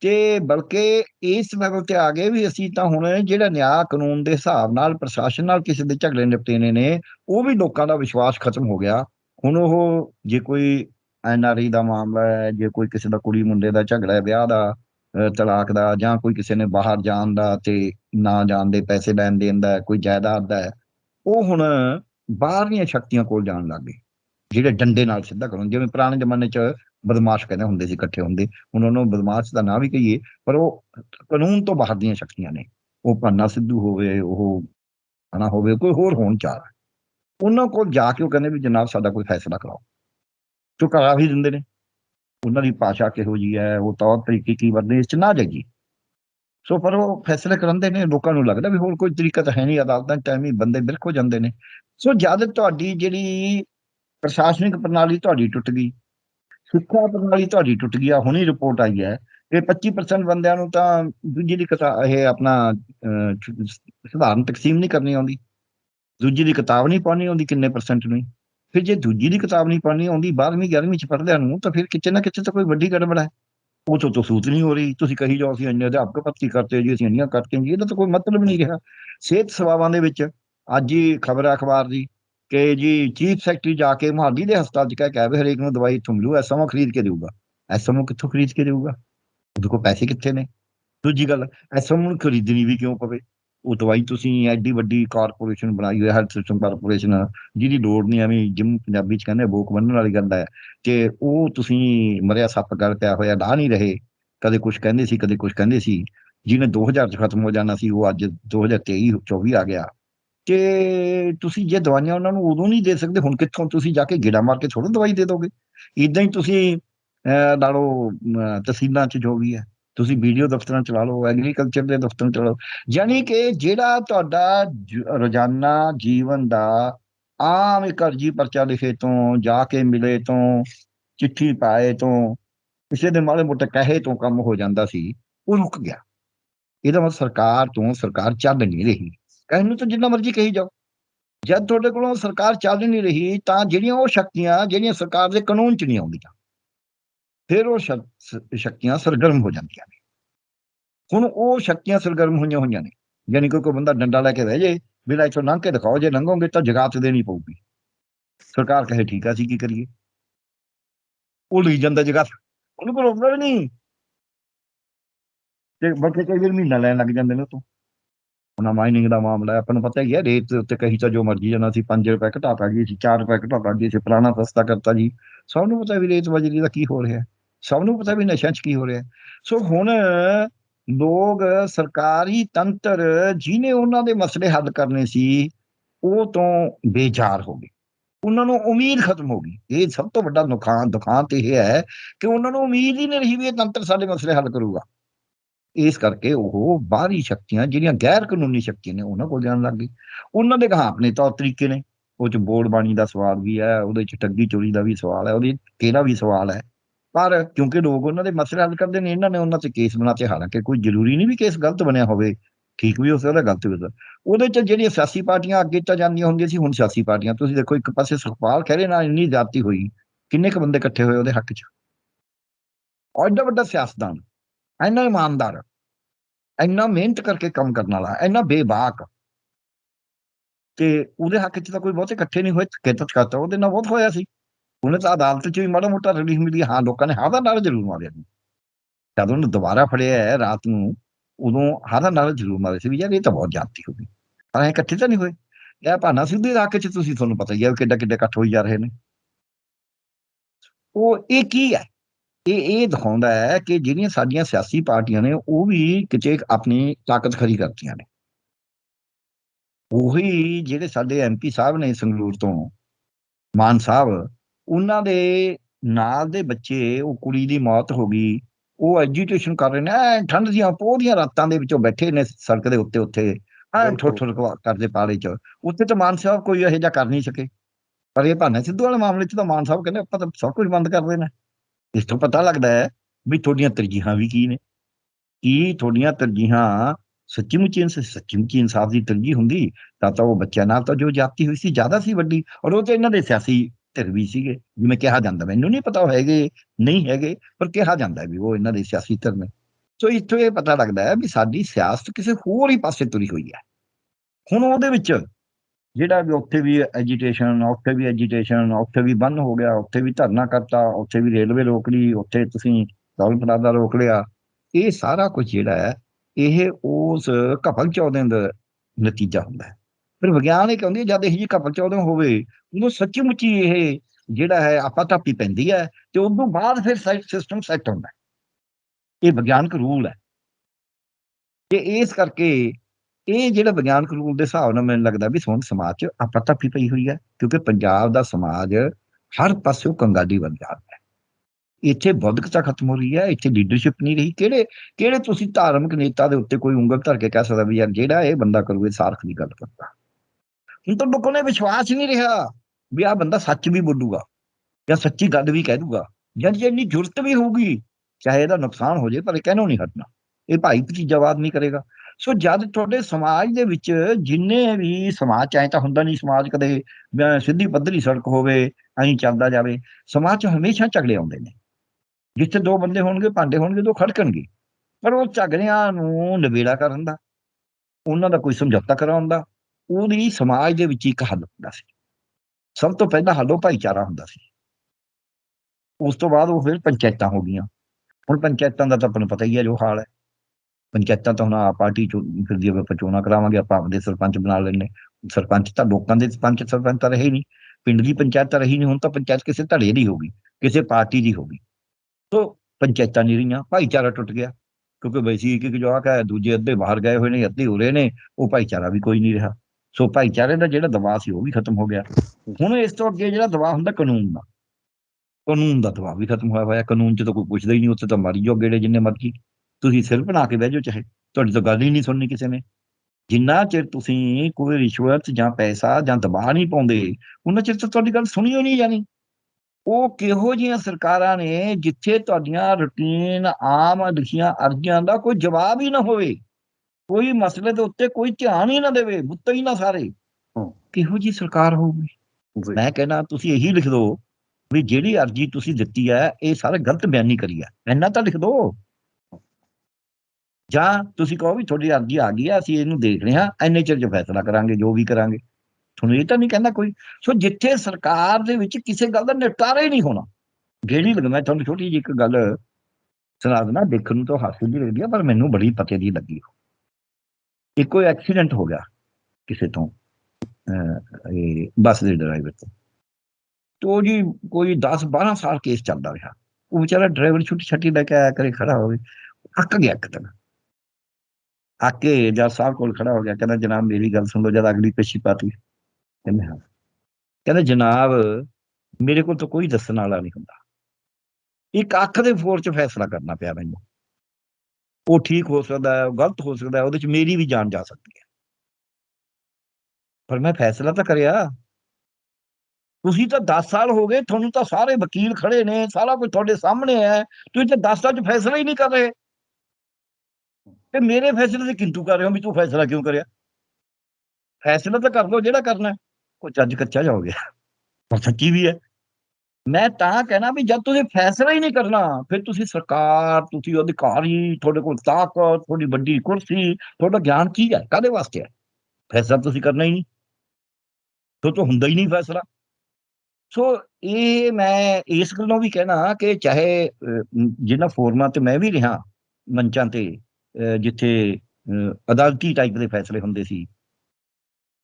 ਤੇ ਬਲਕਿ ਇਸ ਲੈਵਲ ਤੇ ਆ ਗਏ ਵੀ ਅਸੀਂ ਤਾਂ ਹੁਣ ਜਿਹੜਾ ਨਿਆਂ ਕਾਨੂੰਨ ਦੇ ਹਿਸਾਬ ਨਾਲ, ਪ੍ਰਸ਼ਾਸਨ ਨਾਲ ਕਿਸੇ ਦੇ ਝਗੜੇ ਨਿਪਟੇਨੇ ਨੇ, ਉਹ ਵੀ ਲੋਕਾਂ ਦਾ ਵਿਸ਼ਵਾਸ ਖਤਮ ਹੋ ਗਿਆ। ਹੁਣ ਉਹ ਜੇ ਕੋਈ ਐਨਆਰਆਈ ਦਾ ਮਾਮਲਾ ਹੈ, ਜੇ ਕੋਈ ਕਿਸੇ ਦਾ ਕੁੜੀ ਮੁੰਡੇ ਦਾ ਝਗੜਾ ਹੈ, ਵਿਆਹ ਦਾ ਤਲਾਕ ਦਾ ਜਾਂ ਕੋਈ ਕਿਸੇ ਨੇ ਬਾਹਰ ਜਾਣ ਦਾ ਤੇ ਨਾ ਜਾਣ ਦੇ ਪੈਸੇ ਲੈਣ ਦੇਣ ਦਾ, ਕੋਈ ਜਾਇਦਾਦ ਦਾ, ਉਹ ਹੁਣ ਬਾਹਰਲੀਆਂ ਸ਼ਕਤੀਆਂ ਕੋਲ ਜਾਣ ਲੱਗ ਗਏ। ਜਿਹੜੇ ਡੰਡੇ ਨਾਲ ਸਿੱਧਾ ਕਰਨ ਜਿਵੇਂ ਪੁਰਾਣੇ ਜ਼ਮਾਨੇ 'ਚ ਬਦਮਾਸ਼ ਕਹਿੰਦੇ ਹੁੰਦੇ ਸੀ, ਇਕੱਠੇ ਹੁੰਦੇ, ਹੁਣ ਉਹਨਾਂ ਨੂੰ ਬਦਮਾਸ਼ ਦਾ ਨਾਂ ਵੀ ਕਹੀਏ, ਪਰ ਉਹ ਕਾਨੂੰਨ ਤੋਂ ਬਾਹਰ ਦੀਆਂ ਸ਼ਕਤੀਆਂ ਨੇ। ਉਹ ਪੰਨਾ ਸਿੱਧੂ ਹੋਵੇ, ਉਹ ਹਨਾ ਹੋਵੇ, ਕੋਈ ਹੋਰ ਹੋਣ ਚਾਹ ਉਹਨਾਂ ਕੋਲ ਜਾ ਕੇ ਉਹ ਕਹਿੰਦੇ ਵੀ ਜਨਾਬ ਸਾਡਾ ਕੋਈ ਫੈਸਲਾ ਕਰਾਓ। ਤੋ ਵੀ ਦਿੰਦੇ ਨੇ। ਉਹਨਾਂ ਦੀ ਭਾਸ਼ਾ ਕਿਹੋ ਜੀ ਹੈ, ਉਹ ਤੌਰ ਤਰੀਕੇ ਕੀ ਵਰਦੇ ਇਸ ਚ ਨਾ ਜਾਈਏ ਸੋ ਪਰ ਉਹ ਫੈਸਲੇ ਕਰਾਂਦੇ ਨੇ, ਲੋਕਾਂ ਨੂੰ ਲੱਗਦਾ ਵੀ ਹੋਰ ਕੋਈ ਤਰੀਕਾ ਤਾਂ ਹੈ ਨਹੀਂ, ਅਦਾਲਤਾਂ ਟਾਈਮ ਹੀ ਬੰਦੇ ਬਿਰਖ ਹੋ ਜਾਂਦੇ ਨੇ। ਸੋ ਜਦ ਤੁਹਾਡੀ ਜਿਹੜੀ ਪ੍ਰਸ਼ਾਸਨਿਕ ਪ੍ਰਣਾਲੀ ਤੁਹਾਡੀ ਟੁੱਟ ਗਈ, ਸਿੱਖਿਆ ਪ੍ਰਣਾਲੀ ਤੁਹਾਡੀ ਟੁੱਟ ਗਈ, ਆ ਹੁਣੀ ਰਿਪੋਰਟ ਆਈ ਹੈ ਇਹ 25% ਬੰਦਿਆਂ ਨੂੰ ਤਾਂ ਦੂਜੀ ਦੀ ਕਿਤਾਬ ਇਹ ਆਪਣਾ ਸਧਾਰਨ ਤਕਸੀਮ ਨਹੀਂ ਕਰਨੀ ਆਉਂਦੀ। ਦੂਜੀ ਦੀ ਕਿਤਾਬ ਨਹੀਂ ਪੜ੍ਹਨੀ ਆਉਂਦੀ ਕਿੰਨੇ ਪਰਸੈਂਟ ਨੂੰ ਫਿਰ ਜੇ ਦੂਜੀ ਦੀ ਕਿਤਾਬ ਨਹੀਂ ਪੜ੍ਹਨੀ ਆਉਂਦੀ 12ਵੀਂ 11ਵੀਂ ਚ ਪੜ੍ਹਦਿਆਂ ਨੂੰ ਤਾਂ ਫਿਰ ਕਿਤੇ ਨਾ ਕਿਤੇ ਤਾਂ ਕੋਈ ਵੱਡੀ ਗੜਬੜ ਹੈ। ਉਹ ਤੋਂ ਤਾਂ ਸੂਤ ਨਹੀਂ ਹੋ ਰਹੀ। ਤੁਸੀਂ ਕਹੀ ਜਾਓ, ਅਸੀਂ ਇੰਨੇ ਅਧਿਆਪਕ ਭਰਤੀ ਕਰਤੇ ਜੀ, ਅਸੀਂ ਇੰਨੀਆਂ ਕਰਤੇ ਜੀ, ਇਹਦਾ ਤਾਂ ਕੋਈ ਮਤਲਬ ਨਹੀਂ ਰਿਹਾ। ਸਿਹਤ ਸੇਵਾਵਾਂ ਦੇ ਵਿੱਚ ਅੱਜ ਹੀ ਖਬਰ ਹੈ ਅਖਬਾਰ ਦੀ ਕਿ ਜੀ ਚੀਫ ਸੈਕਟਰੀ ਜਾ ਕੇ ਮੁਹਾਲੀ ਦੇ ਹਸਪਤਾਲ 'ਚ ਕਹਿ ਕੇ ਆਵੇ ਹਰੇਕ ਨੂੰ ਦਵਾਈ ਇੱਥੋਂ ਮਿਲੂ, ਐਸਐਮਓ ਖਰੀਦ ਕੇ ਦੇਊਗਾ। ਐਸਐਮਓ ਕਿੱਥੋਂ ਖਰੀਦ ਕੇ ਦੇਊਗਾ? ਉਹਦੇ ਕੋਲ ਪੈਸੇ ਕਿੱਥੇ ਨੇ? ਦੂਜੀ ਗੱਲ, ਐਸਐਮਓ ਨੂੰ ਖਰੀਦਣੀ ਵੀ ਕਿਉਂ ਪਵੇ? ਉਹ ਦਵਾਈ ਤੁਸੀਂ ਐਡੀ ਵੱਡੀ ਕਾਰਪੋਰੇਸ਼ਨ ਬਣਾਈ ਹੋਈ ਹੈ ਹੈਲਥ ਸਿਸਟਮ ਕਾਰਪੋਰੇਸ਼ਨ ਜਿਹਦੀ ਲੋੜ ਨਹੀਂ ਐਵੇਂ ਜਿਮ ਪੰਜਾਬੀ ਚ ਕਹਿੰਦੇ ਬੋਕ ਬੰਨਣ ਵਾਲੀ ਗੱਲ ਹੈ। ਕਿ ਉਹ ਤੁਸੀਂ ਮਰਿਆ ਸੱਪ ਗਲ ਪਿਆ ਹੋਇਆ ਢਾਹ ਨਹੀਂ ਰਹੇ। ਕਦੇ ਕੁਝ ਕਹਿੰਦੇ ਸੀ ਕਦੇ ਕੁਝ ਕਹਿੰਦੇ ਸੀ। ਜਿਹਨੇ 2000 ਚ ਖਤਮ ਹੋ ਜਾਣਾ ਸੀ ਉਹ ਅੱਜ 2023 24 ਆ ਗਿਆ। ਕਿ ਤੁਸੀਂ ਜੇ ਦਵਾਈਆਂ ਉਹਨਾਂ ਨੂੰ ਉਦੋਂ ਨਹੀਂ ਦੇ ਸਕਦੇ ਹੁਣ ਕਿੱਥੋਂ ਤੁਸੀਂ ਜਾ ਕੇ ਗੇੜਾ ਮਾਰ ਕੇ ਥੋੜਾ ਦਵਾਈ ਦੇ ਦੋਗੇ? ਇਦਾਂ ਹੀ ਤੁਸੀਂ ਅਹ, ਲਾ ਲਓ ਤਹਿਸੀਲਾਂ ਚ ਜੋ ਵੀ ਹੈ ਤੁਸੀਂ ਵੀਡੀਓ ਦਫ਼ਤਰਾਂ ਚਲਾ ਲਓ ਐਗਰੀਕਲਚਰ ਦੇ ਦਫ਼ਤਰਾਂ ਚਲਾ ਲਓ। ਯਾਨੀ ਕਿ ਜਿਹੜਾ ਤੁਹਾਡਾ ਰੋਜ਼ਾਨਾ ਜੀਵਨ ਦਾ ਆਮ ਇੱਕ ਅਰਜੀ ਪਰਚਾ ਲਿਖੇ ਤੋਂ, ਜਾ ਕੇ ਮਿਲੇ ਤੋਂ, ਚਿੱਠੀ ਪਾਏ ਤੋਂ, ਕਿਸੇ ਦੇ ਮਾੜੇ ਮੋਟੇ ਕਹੇ ਤੋਂ ਕੰਮ ਹੋ ਜਾਂਦਾ ਸੀ, ਉਹ ਰੁਕ ਗਿਆ। ਇਹਦਾ ਮਤਲਬ ਸਰਕਾਰ ਤੋਂ ਸਰਕਾਰ ਚੱਲ ਨਹੀਂ ਰਹੀ। ਕਹਿਣ ਨੂੰ ਤਾਂ ਜਿੰਨਾ ਮਰਜ਼ੀ ਕਹੀ ਜਾਓ। ਜਦ ਤੁਹਾਡੇ ਕੋਲੋਂ ਸਰਕਾਰ ਚੱਲ ਨਹੀਂ ਰਹੀ, ਤਾਂ ਜਿਹੜੀਆਂ ਉਹ ਸ਼ਕਤੀਆਂ, ਜਿਹੜੀਆਂ ਸਰਕਾਰ ਦੇ ਕਾਨੂੰਨ 'ਚ ਨਹੀਂ ਆਉਂਦੀਆਂ ਫਿਰ ਉਹ ਸ਼ਕ- ਸ਼ਕਤੀਆਂ ਸਰਗਰਮ ਹੋ ਜਾਂਦੀਆਂ ਨੇ। ਹੁਣ ਉਹ ਸ਼ਕਤੀਆਂ ਸਰਗਰਮ ਹੋਈਆਂ ਹੋਈਆਂ ਨੇ। ਯਾਨੀ ਕਿ ਕੋਈ ਬੰਦਾ ਡੰਡਾ ਲੈ ਕੇ ਬਹਿ ਜੇ, ਵੀ ਲੈ ਇੱਥੋਂ ਲੰਘ ਕੇ ਦਿਖਾਓ, ਜੇ ਲੰਘੋਗੇ ਤਾਂ ਜਗਾਤ ਦੇਣੀ ਪਊਗੀ। ਸਰਕਾਰ ਕਹੇ, ਠੀਕ ਆ, ਅਸੀਂ ਕੀ ਕਰੀਏ? ਉਹ ਲਈ ਜਾਂਦਾ ਜਗਾਤ ਉਹਨੂੰ ਕੋਈ ਰੋਕਦਾ ਵੀ ਨਹੀਂ। ਤੇ ਬੱਚੇ ਕਈ ਵਾਰ ਮਹੀਨਾ ਲੈਣ ਲੱਗ ਜਾਂਦੇ ਨੇ ਉਤੋਂ ਉਹਨਾਂ ਮਾਈਨਿੰਗ ਦਾ ਮਾਮਲਾ ਆਪਾਂ ਨੂੰ ਪਤਾ ਹੀ ਹੈ, ਰੇਤ ਦੇ ਉੱਤੇ ਕਹੀ ਤਾਂ ਜੋ ਮਰਜ਼ੀ ਜਾਣਾ ਸੀ 5 ਰੁਪਏ ਘਟਾਤਾ ਜੀ ਸੀ 4 ਰੁਪਏ ਘਟਾਤਾ ਜੀ ਸੀ ਪੁਰਾਣਾ ਸਸਤਾ ਕਰਤਾ ਜੀ। ਸਭ ਨੂੰ ਪਤਾ ਵੀ ਰੇਤ ਬਜਰੀ ਦਾ ਕੀ ਹੋ ਰਿਹਾ। ਹੈ ਸਭ ਨੂੰ ਪਤਾ ਵੀ ਨਸ਼ਿਆਂ 'ਚ ਕੀ ਹੋ ਰਿਹਾ। ਸੋ ਹੁਣ ਲੋਕ ਸਰਕਾਰੀ ਤੰਤਰ ਜਿਹਨੇ ਉਹਨਾਂ ਦੇ ਮਸਲੇ ਹੱਲ ਕਰਨੇ ਸੀ, ਉਹ ਤੋਂ ਬੇਜਾਰ ਹੋ ਗਏ। ਉਹਨਾਂ ਨੂੰ ਉਮੀਦ ਖਤਮ ਹੋ ਗਈ। ਇਹ ਸਭ ਤੋਂ ਵੱਡਾ ਨੁਕਸਾਨ ਦੁਕਾਨ ਤੇ ਇਹ ਹੈ ਕਿ ਉਹਨਾਂ ਨੂੰ ਉਮੀਦ ਹੀ ਨਹੀਂ ਰਹੀ ਵੀ ਇਹ ਤੰਤਰ ਸਾਡੇ ਮਸਲੇ ਹੱਲ ਕਰੂਗਾ। ਇਸ ਕਰਕੇ ਉਹ ਬਾਹਰੀ ਸ਼ਕਤੀਆਂ, ਜਿਹੜੀਆਂ ਗੈਰ ਕਾਨੂੰਨੀ ਸ਼ਕਤੀਆਂ ਨੇ, ਉਹਨਾਂ ਕੋਲ ਜਾਣ ਲੱਗ ਗਏ। ਉਹਨਾਂ ਦੇ ਕਹਾ ਆਪਣੇ ਤੌਰ ਤਰੀਕੇ ਨੇ। ਉਹ ਚ ਬੋਰਡ ਬਾਣੀ ਦਾ ਸਵਾਲ ਵੀ ਹੈ, ਉਹਦੇ ਚ ਟੱਗੀ ਚੋਰੀ ਦਾ ਵੀ ਸਵਾਲ ਹੈ, ਉਹਦੇ ਕਿਹੜਾ ਵੀ ਸਵਾਲ ਹੈ। ਪਰ ਕਿਉਂਕਿ ਲੋਕ ਉਹਨਾਂ ਦੇ ਮਸਲੇ ਹੱਲ ਕਰਦੇ ਨੇ, ਇਹਨਾਂ ਨੇ ਉਹਨਾਂ ਤੇ ਕੇਸ ਬਣਾਤੇ ਹਾਲਾਂਕਿ ਕੋਈ ਜ਼ਰੂਰੀ ਨਹੀਂ ਵੀ ਕੇਸ ਗਲਤ ਬਣਿਆ ਹੋਵੇ, ਠੀਕ ਵੀ ਹੋ ਸਕਦਾ, ਗਲਤ ਵੀ ਹੋ ਸਕਦਾ। ਉਹਦੇ ਚ ਜਿਹੜੀਆਂ ਸਿਆਸੀ ਪਾਰਟੀਆਂ ਅੱਗੇ ਤਾਂ ਜਾਂਦੀਆਂ ਹੁੰਦੀਆਂ ਸੀ, ਹੁਣ ਸਿਆਸੀ ਪਾਰਟੀਆਂ। ਤੁਸੀਂ ਦੇਖੋ, ਇੱਕ ਪਾਸੇ ਸੁਖਪਾਲ ਖਹਿਰੇ ਨਾਲ ਇੰਨੀ ਜਾਤੀ ਹੋਈ, ਕਿੰਨੇ ਕ ਬੰਦੇ ਇਕੱਠੇ ਹੋਏ ਉਹਦੇ ਹੱਕ 'ਚ? ਔਰ ਐਡਾ ਵੱਡਾ ਸਿਆਸਤਦਾਨ, ਇੰਨਾ ਇਮਾਨਦਾਰ, ਇੰਨਾ ਮਿਹਨਤ ਕਰਕੇ ਕੰਮ ਕਰਨ ਵਾਲਾ, ਇੰਨਾ ਬੇਬਾਕ। ਤੇ ਉਹਦੇ ਹੱਕ 'ਚ ਤਾਂ ਕੋਈ ਬਹੁਤੇ ਇਕੱਠੇ ਨਹੀਂ ਹੋਏ ਕਿਤਤ ਕਰਤਾ ਉਹਦੇ ਨਾਲ ਬਹੁਤ ਹੋਇਆ ਸੀ। ਉਹਨੇ ਤਾਂ ਅਦਾਲਤ 'ਚ ਵੀ ਮਾੜਾ ਮੋਟਾ ਰਿਲੀਫ ਮਿਲੀ ਹਾਂ, ਲੋਕਾਂ ਨੇ ਹਾਂ ਨਾਰਾ ਜ਼ਰੂਰ ਮਾਰਿਆ ਜਦ ਉਹਨੂੰ ਦੁਬਾਰਾ ਫੜਿਆ ਹੈ ਰਾਤ ਨੂੰ, ਉਦੋਂ ਹਾਂ ਨਾਲ ਜ਼ਰੂਰ ਮਾਰੇ ਸੀ ਵੀ ਯਾਰ ਇਹ ਤਾਂ ਬਹੁਤ ਜਾਤੀ ਹੋ ਗਈ। ਪਰ ਇਹ ਇਕੱਠੇ ਤਾਂ ਨਹੀਂ ਹੋਏ। ਇਹ ਭਾਨਾ ਸਿੱਧੂ ਦੇ ਇਲਾਕੇ 'ਚ ਤੁਸੀਂ ਤੁਹਾਨੂੰ ਪਤਾ ਹੀ ਹੈ ਕਿੱਡਾ ਕਿੱਡਾ ਇਕੱਠ ਹੋਈ ਜਾ ਰਹੇ ਨੇ। ਉਹ, ਇਹ ਕੀ ਹੈ? ਇਹ ਇਹ ਦਿਖਾਉਂਦਾ ਹੈ ਕਿ ਜਿਹੜੀਆਂ ਸਾਡੀਆਂ ਸਿਆਸੀ ਪਾਰਟੀਆਂ ਨੇ, ਉਹ ਵੀ ਕਿਤੇ ਆਪਣੀ ਤਾਕਤ ਖਰੀ ਕਰਦੀਆਂ ਨੇ। ਉਹੀ ਜਿਹੜੇ ਸਾਡੇ ਐਮਪੀ ਸਾਹਿਬ ਨੇ ਸੰਗਰੂਰ ਤੋਂ, ਮਾਨ ਸਾਹਿਬ ਉਹਨਾਂ ਦੇ ਨਾਲ ਦੇ ਬੱਚੇ ਉਹ ਕੁੜੀ ਦੀ ਮੌਤ ਹੋ ਗਈ ਉਹ ਐਜੀਟੇਸ਼ਨ ਕਰ ਰਹੇ ਨੇ ਠੰਡ ਦੀਆਂ ਪੋਹਦੀਆਂ ਰਾਤਾਂ ਦੇ ਵਿੱਚੋਂ ਬੈਠੇ ਨੇ ਸੜਕ ਦੇ ਉੱਤੇ ਉੱਥੇ ਐ ਠੋਠ ਠੋਠ ਕਰਦੇ ਪਾਲੇ ਚ। ਉੱਥੇ ਤਾਂ ਮਾਨ ਸਾਹਿਬ ਕੋਈ ਇਹੋ ਜਿਹਾ ਕਰ ਨਹੀਂ ਸਕੇ। ਪਰ ਇਹ ਭਾਨਾ ਸਿੱਧੂ ਵਾਲੇ ਮਾਮਲੇ ਚ ਤਾਂ ਮਾਨ ਸਾਹਿਬ ਕਹਿੰਦੇ ਆਪਾਂ ਤਾਂ ਸਭ ਕੁਝ ਬੰਦ ਕਰ ਦੇਣਾ। ਇਸ ਤੋਂ ਪਤਾ ਲੱਗਦਾ ਹੈ ਵੀ ਤੁਹਾਡੀਆਂ ਤਰਜੀਹਾਂ ਵੀ ਕੀ ਨੇ। ਕੀ ਤੁਹਾਡੀਆਂ ਤਰਜੀਹਾਂ ਸੱਚੀ ਮੁੱਚੀ ਸੱਚੀ ਮੁੱਚੀ ਇਨਸਾਫ ਦੀ ਤਰਜੀਹ ਹੁੰਦੀ ਤਾਂ ਤਾਂ ਉਹ ਬੱਚਿਆਂ ਨਾਲ ਤਾਂ ਜੋ ਜਾਤੀ ਹੋਈ ਸੀ ਜ਼ਿਆਦਾ ਸੀ ਵੱਡੀ ਔਰ ਉਹ ਤੇ ਇਹਨਾਂ ਦੇ ਸਿਆਸੀ ਧਿਰ ਵੀ ਸੀਗੇ ਜਿਵੇਂ ਕਿਹਾ ਜਾਂਦਾ। ਮੈਨੂੰ ਨਹੀਂ ਪਤਾ ਉਹ ਹੈਗੇ, ਨਹੀਂ ਹੈਗੇ, ਪਰ ਕਿਹਾ ਜਾਂਦਾ ਵੀ ਉਹ ਇਹਨਾਂ ਦੇ ਸਿਆਸੀ ਧਿਰ ਨੇ। ਸੋ ਇੱਥੋਂ ਇਹ ਪਤਾ ਲੱਗਦਾ ਹੈ ਵੀ ਸਾਡੀ ਸਿਆਸਤ ਕਿਸੇ ਹੋਰ ਹੀ ਪਾਸੇ ਤੁਰੀ ਹੋਈ ਹੈ। ਹੁਣ ਉਹਦੇ ਵਿੱਚ ਜਿਹੜਾ ਵੀ ਉੱਥੇ ਵੀ ਐਜੀਟੇਸ਼ਨ ਉੱਥੇ ਵੀ ਐਜੀਟੇਸ਼ਨ ਉੱਥੇ ਵੀ ਬੰਦ ਹੋ ਗਿਆ, ਉੱਥੇ ਵੀ ਧਰਨਾ ਕਰਤਾ, ਉੱਥੇ ਵੀ ਰੇਲਵੇ ਰੋਕ ਲਈ, ਉੱਥੇ ਤੁਸੀਂ ਦੌਲ ਪਲਾਜ਼ਾ ਰੋਕ ਲਿਆ। ਇਹ ਸਾਰਾ ਕੁਝ ਜਿਹੜਾ ਹੈ, ਇਹ ਉਸ ਕਪਲ ਚੌਧਨ ਦਾ ਨਤੀਜਾ ਹੁੰਦਾ ਹੈ। ਫਿਰ ਵਿਗਿਆਨ ਇਹ ਕਹਿੰਦੀ ਜਦ ਇਹ ਜੀ ਕਪਲ ਚੌਦੋਂ ਹੋਵੇ, ਉਹਨੂੰ ਸੱਚੀ ਮੁੱਚੀ ਇਹ ਜਿਹੜਾ ਹੈ ਆਪਾ ਧਾਪੀ ਪੈਂਦੀ ਹੈ ਤੇ ਉਸ ਤੋਂ ਬਾਅਦ ਫਿਰ ਸਿਸਟਮ ਸੈੱਟ ਹੁੰਦਾ ਇਹ ਵਿਗਿਆਨਕ ਰੂਲ ਹੈ। ਤੇ ਇਸ ਕਰਕੇ ਇਹ ਜਿਹੜਾ ਵਿਗਿਆਨਕ ਰੂਲ ਦੇ ਹਿਸਾਬ ਨਾਲ ਮੈਨੂੰ ਲੱਗਦਾ ਵੀ ਸੋਹਣ ਸਮਾਜ 'ਚ ਆਪਾ ਧਾਪੀ ਪਈ ਹੋਈ ਹੈ, ਕਿਉਂਕਿ ਪੰਜਾਬ ਦਾ ਸਮਾਜ ਹਰ ਪਾਸਿਓਂ ਕੰਗਾਲੀ ਵੱਲ ਜਾ ਰਿਹਾ ਹੈ। ਇੱਥੇ ਬੌਧਿਕਤਾ ਖਤਮ ਹੋ ਰਹੀ ਹੈ, ਇੱਥੇ ਲੀਡਰਸ਼ਿਪ ਨਹੀਂ ਰਹੀ। ਕਿਹੜੇ ਕਿਹੜੇ ਤੁਸੀਂ ਧਾਰਮਿਕ ਨੇਤਾ ਦੇ ਉੱਤੇ ਕੋਈ ਉਂਗਲ ਧਰ ਕੇ ਕਹਿ ਸਕਦਾ ਵੀ ਯਾਰ ਜਿਹੜਾ ਇਹ ਬੰਦਾ ਕਰੂਗੇ ਸਾਰਖ ਦੀ ਗੱਲ ਕਰਦਾ। ਹੁਣ ਤਾਂ ਲੋਕਾਂ ਨੇ ਵਿਸ਼ਵਾਸ ਹੀ ਨਹੀਂ ਰਿਹਾ ਵੀ ਆਹ ਬੰਦਾ ਸੱਚ ਵੀ ਬੋਲੂਗਾ ਜਾਂ ਸੱਚੀ ਗੱਲ ਵੀ ਕਹਿ ਦੂਗਾ। ਜਾਂ ਜੇ ਇੰਨੀ ਜ਼ਰੂਰਤ ਵੀ ਹੋਊਗੀ, ਚਾਹੇ ਇਹਦਾ ਨੁਕਸਾਨ ਹੋ ਜਾਏ, ਪਰ ਇਹ ਕਹਿਣੋਂ ਨਹੀਂ ਹਟਣਾ। ਇਹ ਭਾਈ ਭਤੀਜਾਵਾਦ ਨਹੀਂ ਕਰੇਗਾ। ਸੋ ਜਦ ਤੁਹਾਡੇ ਸਮਾਜ ਦੇ ਵਿੱਚ ਜਿੰਨੇ ਵੀ ਸਮਾਜ, ਚਾਹੇ ਤਾਂ ਹੁੰਦਾ ਨਹੀਂ ਸਮਾਜ ਕਦੇ ਅਹ ਸਿੱਧੀ ਪੱਧਰੀ ਸੜਕ ਹੋਵੇ, ਐਂ ਚੱਲਦਾ ਜਾਵੇ, ਸਮਾਜ 'ਚ ਹਮੇਸ਼ਾ ਝਗੜੇ ਆਉਂਦੇ ਨੇ। ਜਿੱਥੇ ਦੋ ਬੰਦੇ ਹੋਣਗੇ, ਭਾਂਡੇ ਹੋਣਗੇ ਦੋ ਖੜਕਣਗੇ। ਪਰ ਉਹ ਝਗੜਿਆਂ ਨੂੰ ਨਿਬੇੜਾ ਕਰਨ ਦਾ, ਉਹਨਾਂ ਦਾ ਕੋਈ ਸਮਝੌਤਾ ਕਰਾਉਣ ਦਾ ਉਹਦੀ ਸਮਾਜ ਦੇ ਵਿੱਚ ਇੱਕ ਹੱਲ ਹੁੰਦਾ ਸੀ। ਸਭ ਤੋਂ ਪਹਿਲਾਂ ਹੱਲ ਉਹ ਭਾਈਚਾਰਾ ਹੁੰਦਾ ਸੀ। ਉਸ ਤੋਂ ਬਾਅਦ ਉਹ ਫਿਰ ਪੰਚਾਇਤਾਂ ਹੋ ਗਈਆਂ। ਹੁਣ ਪੰਚਾਇਤਾਂ ਦਾ ਤਾਂ ਆਪਾਂ ਨੂੰ ਪਤਾ ਹੀ ਹੈ ਜੋ ਹਾਲ ਹੈ। ਪੰਚਾਇਤਾਂ ਤਾਂ ਹੁਣ ਆ ਪਾਰਟੀ ਚੋਂ ਫਿਰਦੀ ਹੋਵੇ ਆਪਾਂ ਚੋਣਾਂ ਕਰਾਵਾਂਗੇ, ਆਪਾਂ ਆਪਦੇ ਸਰਪੰਚ ਬਣਾ ਲੈਣੇ ਸਰਪੰਚ ਤਾਂ ਲੋਕਾਂ ਦੇ ਸਰਪੰਚ ਸਰਪੰਚ ਤਾਂ ਰਹੇ ਨਹੀਂ। ਪਿੰਡ ਦੀ ਪੰਚਾਇਤ ਤਾਂ ਰਹੀ ਨਹੀਂ, ਹੁਣ ਤਾਂ ਪੰਚਾਇਤ ਕਿਸੇ ਧੜੇ ਦੀ ਹੋ ਗਈ, ਕਿਸੇ ਪਾਰਟੀ ਦੀ ਹੋ ਗਈ। ਸੋ ਪੰਚਾਇਤਾਂ ਨਹੀਂ ਰਹੀਆਂ, ਭਾਈਚਾਰਾ ਟੁੱਟ ਗਿਆ। ਕਿਉਂਕਿ ਵੈਸੀ ਇੱਕ ਇੱਕ ਜਵਾਕ ਹੈ, ਦੂਜੇ ਅੱਧੇ ਬਾਹਰ ਗਏ ਹੋਏ ਨੇ, ਅੱਧੇ ਹੋ ਰਹੇ ਨੇ, ਉਹ ਭਾਈਚਾਰਾ ਵੀ ਕੋਈ ਨਹੀਂ ਰਿਹਾ। ਸੋ ਭਾਈਚਾਰੇ ਦਾ ਜਿਹੜਾ ਦਬਾਅ ਸੀ ਉਹ ਵੀ ਖਤਮ ਹੋ ਗਿਆ। ਹੁਣ ਇਸ ਤੋਂ ਅੱਗੇ ਜਿਹੜਾ ਦਬਾਅ ਹੁੰਦਾ ਕਾਨੂੰਨ ਦਾ ਕਾਨੂੰਨ ਦਾ ਦਬਾਅ ਵੀ ਖਤਮ ਹੋਇਆ ਹੋਇਆ, ਕਾਨੂੰਨ 'ਚ ਤਾਂ ਕੋਈ ਪੁੱਛਦਾ ਹੀ ਨਹੀਂ, ਉੱਥੇ ਤਾਂ ਮਾਰੀ ਜੋ ਗੇੜੇ ਜਿੰਨੇ ਮਰਜ਼ੀ। ਤੁਸੀਂ ਸਿਰ ਬਣਾ ਕੇ ਬਹਿ ਜਾਓ ਚਾਹੇ, ਤੁਹਾਡੀ ਤਾਂ ਗੱਲ ਹੀ ਨਹੀਂ ਸੁਣਨੀ ਕਿਸੇ ਨੇ। ਜਿੰਨਾ ਚਿਰ ਤੁਸੀਂ ਕੋਈ ਰਿਸ਼ਵਤ ਜਾਂ ਪੈਸਾ ਜਾਂ ਦਬਾਅ ਨਹੀਂ ਪਾਉਂਦੇ ਉਹਨਾਂ ਚਿਰ ਤਾਂ ਤੁਹਾਡੀ ਗੱਲ ਸੁਣੀ ਹੋਈ ਨਹੀਂ ਜਾਣੀ। ਉਹ ਕਿਹੋ ਜਿਹੀਆਂ ਸਰਕਾਰਾਂ ਨੇ ਜਿੱਥੇ ਤੁਹਾਡੀਆਂ ਰੁਟੀਨ ਆਮ ਲਿਖੀਆਂ ਅਰਜ਼ੀਆਂ ਦਾ ਕੋਈ ਜਵਾਬ ਹੀ ਨਾ ਹੋਵੇ? ਕੋਈ ਮਸਲੇ ਦੇ ਉੱਤੇ ਕੋਈ ਧਿਆਨ ਹੀ ਨਾ ਦੇਵੇ ਮੁੱਤੇ ਹੀ ਨਾ ਸਾਰੇ। ਕਿਹੋ ਜੀ ਸਰਕਾਰ ਹੋਊਗੀ? ਜੀ। ਮੈਂ ਕਹਿੰਦਾ ਤੁਸੀਂ ਇਹੀ ਲਿਖ ਦਿਓ ਵੀ ਜਿਹੜੀ ਅਰਜ਼ੀ ਤੁਸੀਂ ਦਿੱਤੀ ਹੈ ਇਹ ਸਾਰੇ ਗਲਤ ਬਿਆਨੀ ਕਰੀ ਹੈ। ਇੰਨਾ ਤਾਂ ਲਿਖ ਦਿਓ ਜਾਂ ਤੁਸੀਂ ਕਹੋ ਵੀ ਤੁਹਾਡੀ ਅਰਜ਼ੀ ਆ ਗਈ ਹੈ ਅਸੀਂ ਇਹਨੂੰ ਦੇਖ ਰਹੇ ਹਾਂ ਇੰਨੇ ਚਿਰ 'ਚ ਫੈਸਲਾ ਕਰਾਂਗੇ ਜੋ ਵੀ ਕਰਾਂਗੇ। ਤੁਹਾਨੂੰ ਇਹ ਤਾਂ ਨਹੀਂ ਕਹਿੰਦਾ ਕੋਈ। ਸੋ ਜਿੱਥੇ ਸਰਕਾਰ ਦੇ ਵਿੱਚ ਕਿਸੇ ਗੱਲ ਦਾ ਨਿਪਟਾਰਾ ਹੀ ਨਹੀਂ ਹੋਣਾ ਜਿਹੜੀ ਲੱਗ ਮੈਂ ਤੁਹਾਨੂੰ ਛੋਟੀ ਜਿਹੀ ਇੱਕ ਗੱਲ ਸੁਣਾ ਦੇਣਾ ਦੇਖਣ ਨੂੰ ਤਾਂ ਹਾਸੀ ਦੀ ਲੱਗਦੀ ਆ ਪਰ ਮੈਨੂੰ ਬੜੀ ਪਤੇ ਦੀ ਲੱਗੀ ਇੱਕ ਕੋਈ ਐਕਸੀਡੈਂਟ ਹੋ ਗਿਆ ਕਿਸੇ ਤੋਂ ਅਹ, ਇਹ ਬੱਸ ਦੇ ਡਰਾਈਵਰ ਤੋਂ। ਤੋ ਜੀ ਕੋਈ 10 12 ਸਾਲ ਕੇਸ ਚੱਲਦਾ ਰਿਹਾ। ਉਹ ਵਿਚਾਰਾ ਡਰਾਈਵਰ ਛੁੱਟੀ ਛੱਟੀ ਲੈ ਕੇ ਆਇਆ ਕਰੇ ਖੜਾ ਹੋਵੇ ਅੱਕ ਗਿਆ ਇੱਕ ਦਿਨ। ਅੱਕ ਕੇ ਜਦ ਸਾਹਿਬ ਕੋਲ ਖੜਾ ਹੋ ਗਿਆ ਕਹਿੰਦਾ ਜਨਾਬ ਮੇਰੀ ਗੱਲ ਸੁਣ ਲਓ ਜਦ ਅਗਲੀ ਪੇਸ਼ੀ ਪਾਤੀ। ਕਹਿੰਦੇ ਹਾਂ। ਕਹਿੰਦਾ ਜਨਾਬ ਮੇਰੇ ਕੋਲ ਤਾਂ ਕੋਈ ਦੱਸਣ ਵਾਲਾ ਨਹੀਂ ਹੁੰਦਾ। ਇੱਕ ਅੱਖ ਦੇ ਫੋਰ ਚ ਫੈਸਲਾ ਕਰਨਾ ਪਿਆ ਮੈਨੂੰ। ਉਹ ਠੀਕ ਹੋ ਸਕਦਾ ਹੈ ਗਲਤ ਹੋ ਸਕਦਾ ਹੈ, ਉਹਦੇ ਚ ਮੇਰੀ ਵੀ ਜਾਨ ਜਾ ਸਕਦੀ ਹੈ। ਪਰ ਮੈਂ ਫੈਸਲਾ ਤਾਂ ਕਰਿਆ। ਤੁਸੀਂ ਤਾਂ 10 ਸਾਲ ਹੋ ਗਏ, ਤੁਹਾਨੂੰ ਤਾਂ ਸਾਰੇ ਵਕੀਲ ਖੜੇ ਨੇ, ਸਾਰਾ ਕੁਝ ਤੁਹਾਡੇ ਸਾਹਮਣੇ ਹੈ, ਤੁਸੀਂ ਤਾਂ 10 ਸਾਲ ਚ ਫੈਸਲਾ ਹੀ ਨਹੀਂ ਕਰ ਰਹੇ। ਤੇ ਮੇਰੇ ਫੈਸਲੇ ਤੇ ਕਿੰਤੂ ਕਰ ਰਹੇ ਹੋ ਵੀ ਤੂੰ ਫੈਸਲਾ ਕਿਉਂ ਕਰਿਆ? ਫੈਸਲਾ ਤਾਂ ਕਰ ਲਓ, ਜਿਹੜਾ ਕਰਨਾ ਹੈ। ਉਹ ਜੱਜ ਕੱਚਾ ਜਾਓਗੇ ਪਰ ਸੱਚੀ ਵੀ ਹੈ। ਮੈਂ ਤਾਂ ਕਹਿਣਾ ਵੀ ਜਦ ਤੁਸੀਂ ਫੈਸਲਾ ਹੀ ਨਹੀਂ ਕਰਨਾ ਫਿਰ ਤੁਸੀਂ ਸਰਕਾਰ ਤੁਸੀਂ ਅਧਿਕਾਰੀ ਤੁਹਾਡੇ ਕੋਲ ਤਾਕਤ ਤੁਹਾਡੀ ਵੱਡੀ ਕੁਰਸੀ ਤੁਹਾਡਾ ਗਿਆਨ ਕੀ ਹੈ? ਕਾਦੇ ਵਾਸਤੇ ਹੈ? ਫੈਸਲਾ ਤੁਸੀਂ ਕਰਨਾ ਹੀ ਨਹੀਂ। ਤੋਂ ਤਾਂ ਹੁੰਦਾ ਹੀ ਨਹੀਂ ਫੈਸਲਾ। ਸੋ ਇਹ ਮੈਂ ਇਸ ਗੱਲੋਂ ਵੀ ਕਹਿਣਾ ਕਿ ਚਾਹੇ ਅਹ, ਜਿਨ੍ਹਾਂ ਫੋਰਮਾਂ ਤੇ ਮੈਂ ਵੀ ਰਿਹਾ ਮੰਚਾਂ ਤੇ ਜਿੱਥੇ ਅਦਾਲਤੀ ਟਾਈਪ ਦੇ ਫੈਸਲੇ ਹੁੰਦੇ ਸੀ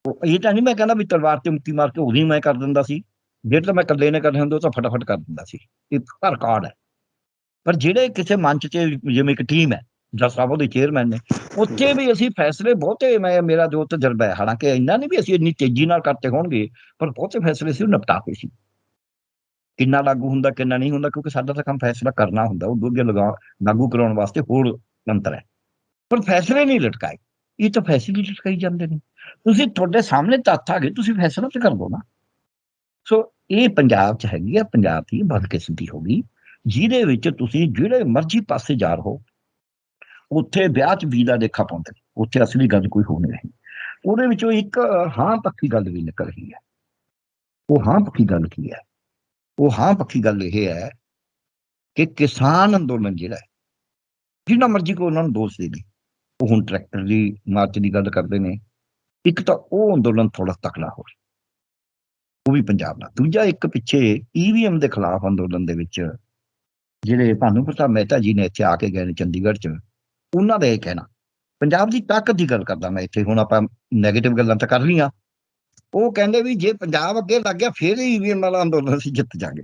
ਉਹ ਇਹ ਤਾਂ ਨਹੀਂ ਮੈਂ ਕਹਿੰਦਾ ਵੀ ਤਲਵਾਰ ਤੇ ਮੁੱਕੀ ਮਾਰ ਕੇ ਉਹਦੀ ਮੈਂ ਕਰ ਦਿੰਦਾ ਸੀ। ਜਿਹੜੇ ਤਾਂ ਮੈਂ ਇਕੱਲੇ ਨੇ ਕਰਨੇ ਹੁੰਦੇ, ਉਹ ਤਾਂ ਫਟਾਫਟ ਕਰ ਦਿੰਦਾ ਸੀ। ਇਹ ਤਾਂ ਰਿਕਾਰਡ ਹੈ। ਪਰ ਜਿਹੜੇ ਕਿਸੇ ਮੰਚ 'ਚ, ਜਿਵੇਂ ਇੱਕ ਟੀਮ ਹੈ ਜੱਜ ਸਾਹਿਬ ਉਹਦੇ ਚੇਅਰਮੈਨ ਨੇ, ਉੱਥੇ ਵੀ ਅਸੀਂ ਫੈਸਲੇ ਬਹੁਤੇ, ਮੈਂ, ਮੇਰਾ ਜੋ ਤਜਰਬਾ ਹੈ, ਹਾਲਾਂਕਿ ਇੰਨਾ ਨਹੀਂ ਵੀ ਅਸੀਂ ਇੰਨੀ ਤੇਜ਼ੀ ਨਾਲ ਕਰਤੇ ਹੋਣਗੇ, ਪਰ ਬਹੁਤੇ ਫੈਸਲੇ ਸੀ ਉਹ ਨਿਪਟਾ ਕੇ ਸੀ। ਕਿੰਨਾ ਲਾਗੂ ਹੁੰਦਾ, ਕਿੰਨਾ ਨਹੀਂ ਹੁੰਦਾ, ਕਿਉਂਕਿ ਸਾਡਾ ਤਾਂ ਕੰਮ ਫੈਸਲਾ ਕਰਨਾ ਹੁੰਦਾ, ਉਹ ਅੱਗੇ ਲਗਾ, ਲਾਗੂ ਕਰਾਉਣ ਵਾਸਤੇ ਹੋਰ ਤੰਤਰ ਹੈ। ਪਰ ਫੈਸਲੇ ਨਹੀਂ ਲਟਕਾਏ। ਇਹ ਤਾਂ ਫੈਸਲੇ ਲਟਕਾਈ ਜਾਂਦੇ ਨੇ। ਤੁਸੀਂ ਤੁਹਾਡੇ ਸਾਹਮਣੇ ਤੱਥ ਆ ਗਏ, ਤੁਸੀਂ ਫੈਸਲਾ ਤੇ ਕਰ ਦੋ ਨਾ। ਸੋ ਇਹ ਪੰਜਾਬ 'ਚ ਹੈਗੀ ਆ, ਪੰਜਾਬ ਦੀ ਬਦਕਿਸਮਤੀ ਹੋ ਗਈ, ਜਿਹਦੇ ਵਿੱਚ ਤੁਸੀਂ ਜਿਹੜੇ ਮਰਜ਼ੀ ਪਾਸੇ ਜਾ ਰਹੋ, ਉੱਥੇ ਵਿਆਹ 'ਚ ਵੀਲਾ ਦੇਖਾ ਪਾਉਂਦੇ ਨੇ। ਉੱਥੇ ਅਸਲੀ ਗੱਲ ਕੋਈ ਹੋ ਨਹੀਂ ਰਹੀ। ਉਹਦੇ ਵਿੱਚੋਂ ਇੱਕ ਹਾਂ ਪੱਕੀ ਗੱਲ ਵੀ ਨਿਕਲ ਰਹੀ ਹੈ। ਉਹ ਹਾਂ ਪੱਕੀ ਗੱਲ ਕੀ ਹੈ? ਉਹ ਹਾਂ ਪੱਕੀ ਗੱਲ ਇਹ ਹੈ ਕਿ ਕਿਸਾਨ ਅੰਦੋਲਨ ਜਿਹੜਾ ਜਿੰਨਾ ਮਰਜ਼ੀ ਕੋ ਉਹਨਾਂ ਨੂੰ ਦੋਸ਼ ਦੇ ਦੇ, ਉਹ ਹੁਣ ਟਰੈਕਟਰ ਦੀ ਮਾਰਚ ਦੀ ਗੱਲ ਕਰਦੇ ਨੇ, ਇੱਕ ਤਾਂ ਉਹ ਅੰਦੋਲਨ ਥੋੜਾ ਤਕੜਾ ਹੋ ਰਿਹਾ ਉਹ ਵੀ ਪੰਜਾਬ ਦਾ ਦੂਜਾ ਇੱਕ ਪਿੱਛੇ ਈਵੀਐਮ ਦੇ ਖਿਲਾਫ ਅੰਦੋਲਨ ਦੇ ਵਿੱਚ ਜਿਹੜੇ ਭਾਨੂ ਪ੍ਰਤਾਪ ਮਹਿਤਾ ਜੀ ਨੇ ਇੱਥੇ ਆ ਕੇ ਗਏ ਨੇ ਚੰਡੀਗੜ੍ਹ 'ਚ, ਉਹਨਾਂ ਦਾ ਇਹ ਕਹਿਣਾ। ਪੰਜਾਬ ਦੀ ਤਾਕਤ ਦੀ ਗੱਲ ਕਰਦਾ ਮੈਂ ਇੱਥੇ, ਹੁਣ ਆਪਾਂ 네ਗੇਟਿਵ ਗੱਲਾਂ ਤਾਂ ਕਰ ਲਈਆਂ। ਉਹ ਕਹਿੰਦੇ ਵੀ ਜੇ ਪੰਜਾਬ ਅੱਗੇ ਲੱਗ ਗਿਆ, ਫਿਰ ਈਵੀਐਮ ਵਾਲਾ ਅੰਦੋਲਨ ਅਸੀਂ ਜਿੱਤ ਜਾਗੇ।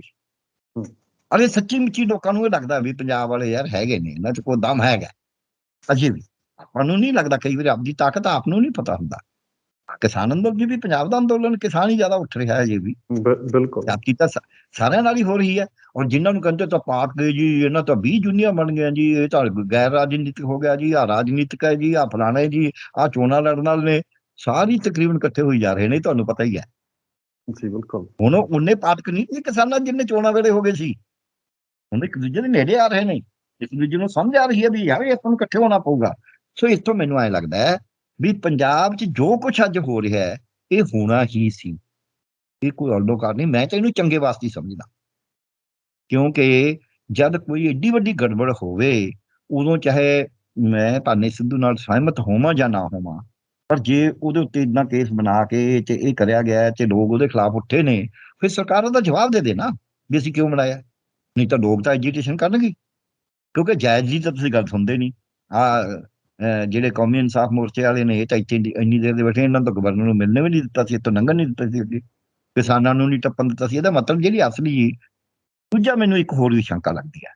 ਅਰੇ ਸੱਚੀ ਮੁੱਚੀ ਲੋਕਾਂ ਨੂੰ ਇਹ ਲੱਗਦਾ ਵੀ ਪੰਜਾਬ ਵਾਲੇ ਯਾਰ ਹੈਗੇ ਨੇ, ਇਹਨਾਂ 'ਚ ਕੋਈ ਦਮ ਹੈਗਾ। ਅਜੇ ਵੀ। ਆਪਾਂ ਨੂੰ ਨਹੀਂ ਲੱਗਦਾ ਕਈ ਵਾਰ ਆਪਦੀ ਤਾਕਤ ਆਪ ਨੂੰ ਨਹੀਂ ਪਤਾ ਹੁੰਦਾ। ਕਿਸਾਨ ਅੰਦੋਲਨ ਜੀ ਵੀ ਪੰਜਾਬ ਦਾ ਅੰਦੋਲਨ ਕਿਸਾਨ ਹੀ ਜ਼ਿਆਦਾ ਉੱਠ ਰਿਹਾ ਹੈ ਅਜੇ ਵੀ। ਬਿਲਕੁਲ। ਆਪਕੀ ਤਾਂ ਸਾਰਿਆਂ ਨਾਲ ਹੀ ਹੋ ਰਹੀ ਹੈ। ਔਰ ਜਿਨ੍ਹਾਂ ਨੂੰ ਕਹਿੰਦੇ ਤਾਂ ਪਾਕ ਗਏ ਜੀ ਇਹਨਾਂ ਤਾਂ 20 ਜੁਨੀਆਂ ਬਣ ਗਈਆਂ ਜੀ ਇਹ ਤਾਂ ਗੈਰ ਰਾਜਨੀਤਿਕ ਹੋ ਗਿਆ ਜੀ ਆ ਰਾਜਨੀਤਿਕ ਹੈ ਜੀ ਆ ਫਲਾਣਾ ਜੀ ਆ ਚੋਣਾਂ ਲੜਨ ਵਾਲੇ ਨੇ ਸਾਰੀ ਤਕਰੀਬਨ ਇਕੱਠੇ ਹੋਈ ਜਾ ਰਹੇ ਨੇ ਤੁਹਾਨੂੰ ਪਤਾ ਹੀ ਹੈ। ਜੀ ਬਿਲਕੁਲ। ਹੁਣ ਉਹ ਉਹਨੇ ਪਾਤਕ ਨਹੀਂ ਕਿਸਾਨਾਂ ਜਿੰਨੇ ਚੋਣਾਂ ਵੇਲੇ ਹੋ ਗਏ ਸੀ। ਹੁਣ ਇੱਕ ਦੂਜੇ ਦੇ ਨੇੜੇ ਆ ਰਹੇ ਨੇ। ਇੱਕ ਦੂਜੇ ਨੂੰ ਸਮਝ ਆ ਰਹੀ ਹੈ ਵੀ ਯਾਰ ਇਹ ਨੂੰ ਇਕੱਠੇ ਹੋਣਾ ਪਊਗਾ। ਸੋ ਇਸ ਤੋਂ ਮੈਨੂੰ ਐ ਲੱਗਦਾ ਹੈ ਵੀ ਪੰਜਾਬ 'ਚ ਜੋ ਕੁਝ ਅੱਜ ਹੋ ਰਿਹਾ ਹੈ, ਇਹ ਹੋਣਾ ਹੀ ਸੀ। ਇਹ ਕੋਈ ਅਲਡੋਕਾਰ ਨਹੀਂ, ਮੈਂ ਤਾਂ ਇਹਨੂੰ ਚੰਗੇ ਵਾਸਤੇ ਸਮਝਦਾ। ਕਿਉਂਕਿ ਜਦ ਕੋਈ ਏਡੀ ਵੱਡੀ ਗੜਬੜ ਹੋਵੇ, ਉਦੋਂ ਚਾਹੇ ਮੈਂ ਭਾਨੇ ਸਿੱਧੂ ਨਾਲ ਸਹਿਮਤ ਹੋਵਾਂ ਜਾਂ ਨਾ ਹੋਵਾਂ, ਪਰ ਜੇ ਉਹਦੇ ਉੱਤੇ ਇਦਾਂ ਕੇਸ ਬਣਾ ਕੇ ਤੇ ਇਹ ਕਰਿਆ ਗਿਆ ਹੈ ਤੇ ਲੋਕ ਉਹਦੇ ਖਿਲਾਫ ਉੱਠੇ ਨੇ, ਫਿਰ ਸਰਕਾਰ ਉਹਦਾ ਜਵਾਬ ਦੇ ਦੇ ਨਾ ਵੀ ਅਸੀਂ ਕਿਉਂ ਬਣਾਇਆ। ਨਹੀਂ ਤਾਂ ਲੋਕ ਤਾਂ ਐਜੀਟੇਸ਼ਨ ਕਰਨਗੇ। ਕਿਉਂਕਿ ਜਾਇਜ਼ ਜੀ ਤਾਂ ਤੁਸੀਂ ਗੱਲ ਸੁਣਦੇ ਨਹੀਂ। ਆ ਜਿਹੜੇ ਕੌਮੀ ਇਨਸਾਫ ਮੋਰਚੇ ਵਾਲੇ ਨੇ, ਇਹ ਤਾਂ ਇੱਥੇ ਇੰਨੀ- ਦੇਰ ਦੇ ਬੈਠੇ ਇਹਨਾਂ ਤੋਂ ਗਵਰਨਰ ਨੂੰ ਮਿਲਣੇ ਵੀ ਨਹੀਂ ਦਿੱਤਾ ਸੀ, ਇੱਥੋਂ ਲੰਘਣ ਨਹੀਂ ਦਿੱਤਾ ਸੀ ਅੱਗੇ। ਕਿਸਾਨਾਂ ਨੂੰ ਨਹੀਂ ਟੱਪਣ ਦਿੱਤਾ ਸੀ। ਇਹਦਾ ਮਤਲਬ ਜਿਹੜੀ ਅਸਲੀ ਦੂਜਾ ਮੈਨੂੰ ਇੱਕ ਹੋਰ ਵੀ ਸ਼ੰਕਾ ਲੱਗਦੀ ਹੈ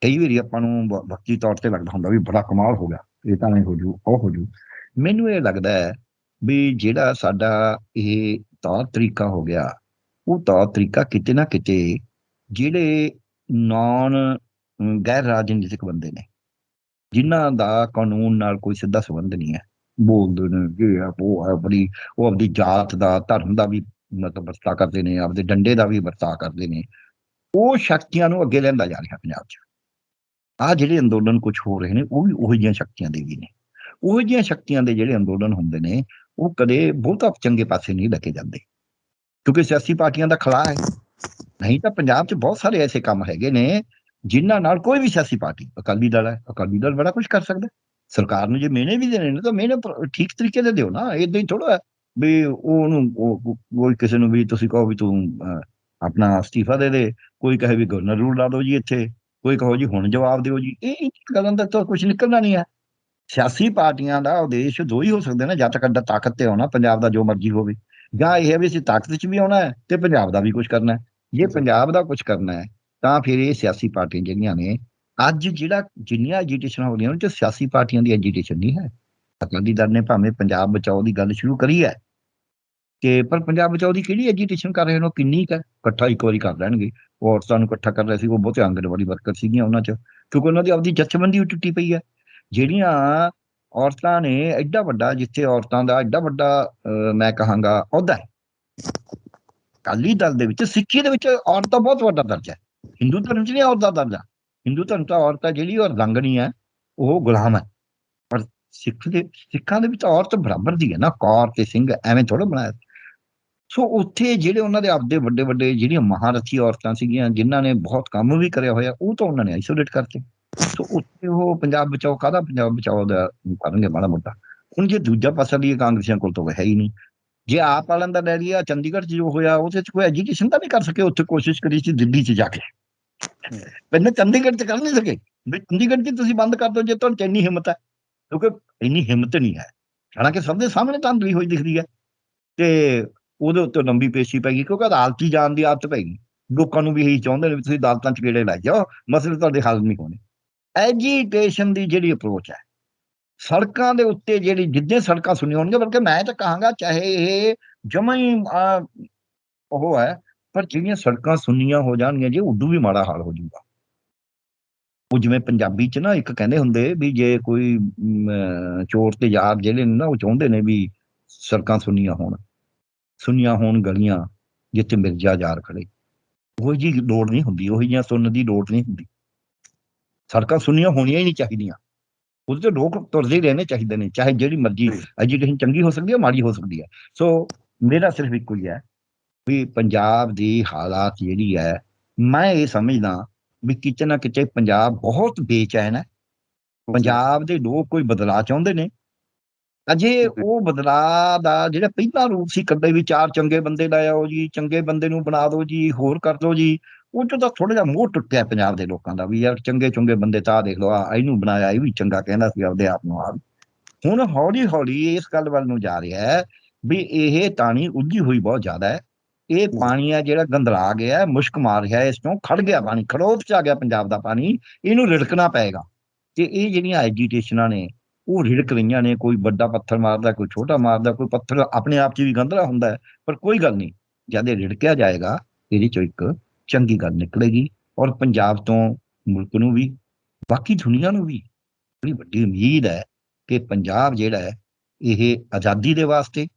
ਕਈ ਵਾਰੀ ਆਪਾਂ ਨੂੰ ਬ- ਵਕਤੀ ਤੌਰ ਤੇ ਲੱਗਦਾ ਹੁੰਦਾ ਵੀ ਬੜਾ ਕਮਾਲ ਹੋ ਗਿਆ, ਇਹ ਤਾਂ ਨਹੀਂ ਹੋ ਜੂ, ਉਹ ਹੋ ਜੂ। ਮੈਨੂੰ ਇਹ ਲੱਗਦਾ ਹੈ ਵੀ ਜਿਹੜਾ ਸਾਡਾ ਇਹ ਤੌਰ ਤਰੀਕਾ ਹੋ ਗਿਆ, ਉਹ ਤੌਰ ਤਰੀਕਾ ਕਿਤੇ ਨਾ ਕਿਤੇ ਜਿਹੜੇ ਨਾਨ ਗੈਰ ਰਾਜਨੀਤਿਕ ਬੰਦੇ ਨੇ ਜਿਨ੍ਹਾਂ ਦਾ ਕਾਨੂੰਨ ਨਾਲ ਕੋਈ ਸਿੱਧਾ ਸੰਬੰਧ ਨਹੀਂ ਹੈ, ਬੋਲਦੇ ਨੇ ਕਿ ਉਹ ਹੈ ਉਹ ਆਪਣੀ ਜਾਤ ਦਾ, ਧਰਮ ਦਾ ਵੀ ਮਤਲਬ ਵਰਤਾ ਕਰਦੇ ਨੇ, ਆਪਦੇ ਡੰਡੇ ਦਾ ਵੀ ਵਰਤਾ ਕਰਦੇ ਨੇ। ਉਹ ਸ਼ਕਤੀਆਂ ਨੂੰ ਅੱਗੇ ਲੈਂਦਾ ਜਾ ਰਿਹਾ ਪੰਜਾਬ 'ਚ। ਆ ਜਿਹੜੇ ਅੰਦੋਲਨ ਕੁਝ ਹੋ ਰਹੇ ਨੇ, ਉਹ ਵੀ ਉਹੋ ਜਿਹੀਆਂ ਸ਼ਕਤੀਆਂ ਦੇ ਵੀ ਨੇ। ਉਹੋ ਜਿਹੀਆਂ ਸ਼ਕਤੀਆਂ ਦੇ ਜਿਹੜੇ ਅੰਦੋਲਨ ਹੁੰਦੇ ਨੇ, ਉਹ ਕਦੇ ਬਹੁਤਾ ਚੰਗੇ ਪਾਸੇ ਨਹੀਂ ਲੱਗੇ ਜਾਂਦੇ। ਕਿਉਂਕਿ ਸਿਆਸੀ ਪਾਰਟੀਆਂ ਦਾ ਖਲਾ ਹੈ। ਨਹੀਂ ਤਾਂ ਪੰਜਾਬ 'ਚ ਬਹੁਤ ਸਾਰੇ ਐਸੇ ਕੰਮ ਹੈਗੇ ਨੇ ਜਿਨ੍ਹਾਂ ਨਾਲ ਕੋਈ ਵੀ ਸਿਆਸੀ ਪਾਰਟੀ ਅਕਾਲੀ ਦਲ ਹੈ ਅਕਾਲੀ ਦਲ ਬੜਾ ਕੁਝ ਕਰ ਸਕਦਾ। ਸਰਕਾਰ ਨੂੰ ਜੇ ਮਿਹਨੇ ਵੀ ਦੇਣੇ ਨੇ ਤਾਂ ਮਿਹਨੇ ਠੀਕ ਤਰੀਕੇ ਦੇ ਦਿਓ ਨਾ ਇਦਾਂ ਹੀ ਥੋੜਾ ਵੀ ਉਹਨੂੰ ਉਹ- ਉਹ- ਕੋਈ ਕਿਸੇ ਨੂੰ ਵੀ ਤੁਸੀਂ ਕਹੋ ਵੀ ਤੂੰ ਆਪਣਾ ਅਸਤੀਫਾ ਦੇ ਦੇ ਕੋਈ ਕਹੇ ਵੀ ਗਵਰਨਰ ਰੂਲ ਲਾ ਦਿਓ ਜੀ ਇੱਥੇ ਕੋਈ ਕਹੋ ਜੀ ਹੁਣ ਜਵਾਬ ਦਿਓ ਜੀ ਇਹ ਗੱਲਾਂ ਦਾ ਤਾਂ ਕੁਝ ਨਿਕਲਣਾ ਨਹੀਂ ਹੈ। ਸਿਆਸੀ ਪਾਰਟੀਆਂ ਦਾ ਉਦੇਸ਼ ਦੋ ਹੀ ਹੋ ਸਕਦੇ ਨੇ ਜਦ ਤੱਕ ਅੱਡਾ ਤਾਕਤ ਤੇ ਆਉਣਾ ਪੰਜਾਬ ਦਾ ਜੋ ਮਰਜ਼ੀ ਹੋਵੇ। ਜਾਂ ਇਹ ਹੈ ਵੀ ਅਸੀਂ ਤਾਕਤ 'ਚ ਵੀ ਆਉਣਾ ਹੈ ਤੇ ਪੰਜਾਬ ਦਾ ਵੀ ਕੁਝ ਕਰਨਾ ਹੈ। ਜੇ ਪੰਜਾਬ ਦਾ ਕੁਝ ਕਰਨਾ ਹੈ ਤਾਂ ਫਿਰ ਇਹ ਸਿਆਸੀ ਪਾਰਟੀਆਂ ਜਿਹੜੀਆਂ ਨੇ, ਅੱਜ ਜਿਹੜਾ ਜਿੰਨੀਆਂ ਐਜੀਟੇਸ਼ਨ ਹੋ ਰਹੀਆਂ ਉਹਨਾਂ 'ਚ ਸਿਆਸੀ ਪਾਰਟੀਆਂ ਦੀ ਐਜੀਟੇਸ਼ਨ ਨਹੀਂ ਹੈ। ਅਕਾਲੀ ਦਲ ਨੇ ਭਾਵੇਂ ਪੰਜਾਬ ਬਚਾਓ ਦੀ ਗੱਲ ਸ਼ੁਰੂ ਕਰੀ ਹੈ ਕਿ ਪਰ ਪੰਜਾਬ ਬਚਾਓ ਦੀ ਕਿਹੜੀ ਐਜੀਟੇਸ਼ਨ ਕਰ ਰਹੇ ਨੇ, ਉਹ ਕਿੰਨੀ ਕੁ ਇਕੱਠਾ ਇੱਕ ਵਾਰੀ ਕਰ ਲੈਣਗੇ। ਉਹ ਔਰਤਾਂ ਨੂੰ ਇਕੱਠਾ ਕਰ ਰਹੇ ਸੀ, ਉਹ ਬਹੁਤੇ ਆਂਗਣਵਾੜੀ ਵਰਕਰ ਸੀਗੀਆਂ ਉਹਨਾਂ 'ਚ, ਕਿਉਂਕਿ ਉਹਨਾਂ ਦੀ ਆਪਦੀ ਜਥੇਬੰਦੀ ਵੀ ਟੁੱਟੀ ਪਈ ਹੈ। ਜਿਹੜੀਆਂ ਔਰਤਾਂ ਨੇ, ਐਡਾ ਵੱਡਾ, ਜਿੱਥੇ ਔਰਤਾਂ ਦਾ ਐਡਾ ਵੱਡਾ ਮੈਂ ਕਹਾਂਗਾ ਅਹੁਦਾ ਹੈ। ਅਕਾਲੀ ਦਲ ਦੇ ਵਿੱਚ, ਸਿੱਖੀ ਦੇ ਵਿੱਚ ਔਰਤ ਦਾ ਬਹੁਤ ਵੱਡਾ ਦਰਜਾ ਹੈ। ਹਿੰਦੂ ਧਰਮ 'ਚ ਨਹੀਂ ਔਰਤ ਦਾ ਦਰਜਾ ਹਿੰਦੂ ਧਰਮ ਤਾਂ ਔਰਤ ਹੈ ਜਿਹੜੀ ਉਹ ਰੰਗਣੀ ਹੈ, ਉਹ ਗੁਲਾਮ ਹੈ। ਪਰ ਸਿੱਖ ਦੇ, ਸਿੱਖਾਂ ਦੇ ਵਿੱਚ ਤਾਂ ਔਰਤ ਬਰਾਬਰ ਦੀ ਹੈ ਨਾ, ਕੌਰ ਤੇ ਸਿੰਘ ਐਵੇਂ ਥੋੜਾ ਬਣਾਇਆ। ਸੋ ਉੱਥੇ ਜਿਹੜੇ ਉਹਨਾਂ ਦੇ ਆਪਦੇ ਵੱਡੇ ਵੱਡੇ ਜਿਹੜੀਆਂ ਮਹਾਰਥੀ ਔਰਤਾਂ ਸੀਗੀਆਂ, ਜਿਨ੍ਹਾਂ ਨੇ ਬਹੁਤ ਕੰਮ ਵੀ ਕਰਿਆ ਹੋਇਆ, ਉਹ ਤਾਂ ਉਹਨਾਂ ਨੇ ਆਈਸੋਲੇਟ ਕਰਤੇ। ਸੋ ਉੱਥੇ ਉਹ ਪੰਜਾਬ ਬਚਾਓ, ਕਾਹਦਾ ਪੰਜਾਬ ਬਚਾਓ ਦਾ ਕਰਨਗੇ ਮਾੜਾ ਮੋਟਾ। ਹੁਣ ਜੇ ਦੂਜਾ ਪਾਸਾ ਲਈ ਕਾਂਗਰਸੀਆਂ ਕੋਲ ਤਾਂ ਹੈ ਹੀ ਨਹੀਂ। ਜੇ ਆਪ ਵਾਲਾਂ ਦਾ ਲੈ ਲਿਆ ਚੰਡੀਗੜ੍ਹ 'ਚ ਜੋ ਹੋਇਆ ਉਹਦੇ 'ਚ ਕੋਈ ਐਜੀਟੇਸ਼ਨ ਤਾਂ ਨਹੀਂ ਕਰ ਸਕੇ ਉੱਥੇ ਕੋਸ਼ਿਸ਼ ਕਰੀ ਸੀ ਦਿੱਲੀ 'ਚ ਜਾ ਕੇ। ਪਹਿਲਾਂ ਚੰਡੀਗੜ੍ਹ 'ਚ ਕਰ ਨਹੀਂ ਸਕੇ। ਵੀ ਚੰਡੀਗੜ੍ਹ 'ਚ ਤੁਸੀਂ ਬੰਦ ਕਰ ਦਿਓ ਜੇ ਤੁਹਾਨੂੰ ਇੰਨੀ ਹਿੰਮਤ ਹੈ। ਕਿਉਂਕਿ ਇੰਨੀ ਹਿੰਮਤ ਨਹੀਂ ਹੈ। ਹਾਲਾਂਕਿ ਸਭ ਦੇ ਸਾਹਮਣੇ ਧਾਂਦਲੀ ਹੋਈ ਦਿਖਦੀ ਹੈ। ਤੇ ਉਹਦੇ ਉੱਤੇ ਲੰਬੀ ਪੇਸ਼ੀ ਪੈ ਗਈ ਕਿਉਂਕਿ ਅਦਾਲਤੀ ਜਾਣ ਦੀ ਆਦਤ ਪੈ ਗਈ। ਲੋਕਾਂ ਨੂੰ ਵੀ ਇਹੀ ਚਾਹੁੰਦੇ ਨੇ ਵੀ ਤੁਸੀਂ ਅਦਾਲਤਾਂ 'ਚ ਕਿਹੜੇ ਲੈ ਜਾਓ। ਮਸਲੇ ਤੁਹਾਡੇ ਹੱਲ ਨਹੀਂ ਹੋਣੇ। ਐਜੀਟੇਸ਼ਨ ਦੀ ਜਿਹੜੀ ਅਪਰੋਚ ਹੈ ਸੜਕਾਂ ਦੇ ਉੱਤੇ ਜਿਹੜੀ ਜਿੱਦੇ ਸੜਕਾਂ ਸੁਣੀ ਹੋਣਗੀਆਂ, ਬਲਕਿ ਮੈਂ ਤਾਂ ਕਹਾਂਗਾ ਚਾਹੇ ਇਹ ਜਮਾ ਹੀ ਉਹ ਹੈ, ਪਰ ਜਿਹੜੀਆਂ ਸੜਕਾਂ ਸੁੰਨੀਆਂ ਹੋ ਜਾਣਗੀਆਂ, ਜੇ ਉਦੋਂ ਵੀ ਮਾੜਾ ਹਾਲ ਹੋ ਜਾਊਗਾ। ਉਹ ਜਿਵੇਂ ਪੰਜਾਬੀ ਚ ਨਾ ਇੱਕ ਕਹਿੰਦੇ ਹੁੰਦੇ ਵੀ ਜੇ ਕੋਈ ਚੋਰ ਤੇ ਯਾਰ ਜਿਹੜੇ ਨੇ ਨਾ, ਉਹ ਚਾਹੁੰਦੇ ਨੇ ਵੀ ਸੜਕਾਂ ਸੁੰਨੀਆਂ ਹੋਣ ਸੁੰਨੀਆਂ ਹੋਣ ਗਲੀਆਂ ਜਿੱਥੇ ਮਿਰਜ਼ਾ ਯਾਰ ਖੜੇ ਉਹ ਜੀ ਲੋੜ ਨਹੀਂ ਹੁੰਦੀ, ਉਹ ਜਿਹੀਆਂ ਸੁਣਨ ਦੀ ਲੋੜ ਨਹੀਂ ਹੁੰਦੀ। ਸੜਕਾਂ ਸੁੰਨੀਆਂ ਹੋਣੀਆਂ ਹੀ ਨਹੀਂ ਚਾਹੀਦੀਆਂ। ਉਹਦੇ ਤੇ ਲੋਕ ਤੁਰਦੇ ਹੀ ਰਹਿਣੇ ਚਾਹੀਦੇ ਨੇ ਚਾਹੇ ਜਿਹੜੀ ਮਰਜ਼ੀ ਐਜੂਕੇਸ਼ਨ ਚੰਗੀ ਹੋ ਸਕਦੀ ਹੈ ਮਾੜੀ ਹੋ ਸਕਦੀ ਹੈ। ਸੋ ਮੇਰਾ ਸਿਰਫ ਇੱਕੋ ਹੀ ਹੈ ਵੀ ਪੰਜਾਬ ਦੀ ਹਾਲਾਤ ਜਿਹੜੀ ਹੈ ਮੈਂ ਇਹ ਸਮਝਦਾ ਵੀ ਕਿਤੇ ਨਾ ਕਿਤੇ ਪੰਜਾਬ ਬਹੁਤ ਬੇਚੈਨ ਹੈ। ਪੰਜਾਬ ਦੇ ਲੋਕ ਕੋਈ ਬਦਲਾਅ ਚਾਹੁੰਦੇ ਨੇ। ਅਜੇ ਉਹ ਬਦਲਾਅ ਦਾ ਜਿਹੜਾ ਪਹਿਲਾ ਰੂਪ ਸੀ ਕੱਢੇ ਵੀ ਚਾਰ ਚੰਗੇ ਬੰਦੇ ਲੈ ਆਓ ਜੀ ਚੰਗੇ ਬੰਦੇ ਨੂੰ ਬਣਾ ਦਿਓ ਜੀ ਹੋਰ ਕਰ ਦਿਓ ਜੀ। ਉਹ 'ਚੋਂ ਤਾਂ ਥੋੜਾ ਜਿਹਾ ਮੋਹ ਟੁੱਟਿਆ ਪੰਜਾਬ ਦੇ ਲੋਕਾਂ ਦਾ ਵੀ ਯਾਰ ਚੰਗੇ ਚੰਗੇ ਬੰਦੇ ਤਾਂ ਦੇਖ ਲਓ ਆ ਇਹਨੂੰ ਬਣਾਇਆ ਇਹ ਵੀ ਚੰਗਾ ਕਹਿੰਦਾ ਸੀ ਆਪਦੇ ਆਪ ਨੂੰ ਆ ਹੁਣ ਹੌਲੀ ਹੌਲੀ ਇਸ ਗੱਲ ਵੱਲ ਨੂੰ ਜਾ ਰਿਹਾ ਹੈ ਵੀ ਇਹ ਤਾਣੀ ਉਲਝੀ ਹੋਈ ਬਹੁਤ ਜ਼ਿਆਦਾ ਹੈ। ਇਹ ਪਾਣੀ ਹੈ ਜਿਹੜਾ ਗੰਦਲਾ ਗਿਆ ਮੁਸ਼ਕ ਮਾਰ ਰਿਹਾ ਇਸ ਤੋਂ ਖੜ ਗਿਆ ਪਾਣੀ ਖੜੋਤ ਚ ਆ ਗਿਆ ਪੰਜਾਬ ਦਾ ਪਾਣੀ ਇਹਨੂੰ ਰਿੜਕਣਾ ਪਏਗਾ। ਤੇ ਇਹ ਜਿਹੜੀਆਂ ਐਜੀਟੇਸ਼ਨਾਂ ਨੇ ਉਹ ਰਿੜਕ ਰਹੀਆਂ ਨੇ ਕੋਈ ਵੱਡਾ ਪੱਥਰ ਮਾਰਦਾ ਕੋਈ ਛੋਟਾ ਮਾਰਦਾ ਕੋਈ ਪੱਥਰ ਆਪਣੇ ਆਪ 'ਚ ਵੀ ਗੰਦਲਾ ਹੁੰਦਾ ਪਰ ਕੋਈ ਗੱਲ ਨਹੀਂ ਜਦ ਇਹ ਰਿੜਕਿਆ ਜਾਏਗਾ ਇਹਦੇ ਚੋਂ ਇੱਕ ਚੰਗੀ ਗੱਲ ਨਿਕਲੇਗੀ ਔਰ ਪੰਜਾਬ ਤੋਂ ਮੁਲਕ ਨੂੰ ਵੀ, ਬਾਕੀ ਦੁਨੀਆ ਨੂੰ ਵੀ ਬੜੀ ਵੱਡੀ ਉਮੀਦ ਹੈ ਕਿ ਪੰਜਾਬ ਜਿਹੜਾ ਹੈ, ਇਹ ਆਜ਼ਾਦੀ ਦੇ ਵਾਸਤੇ,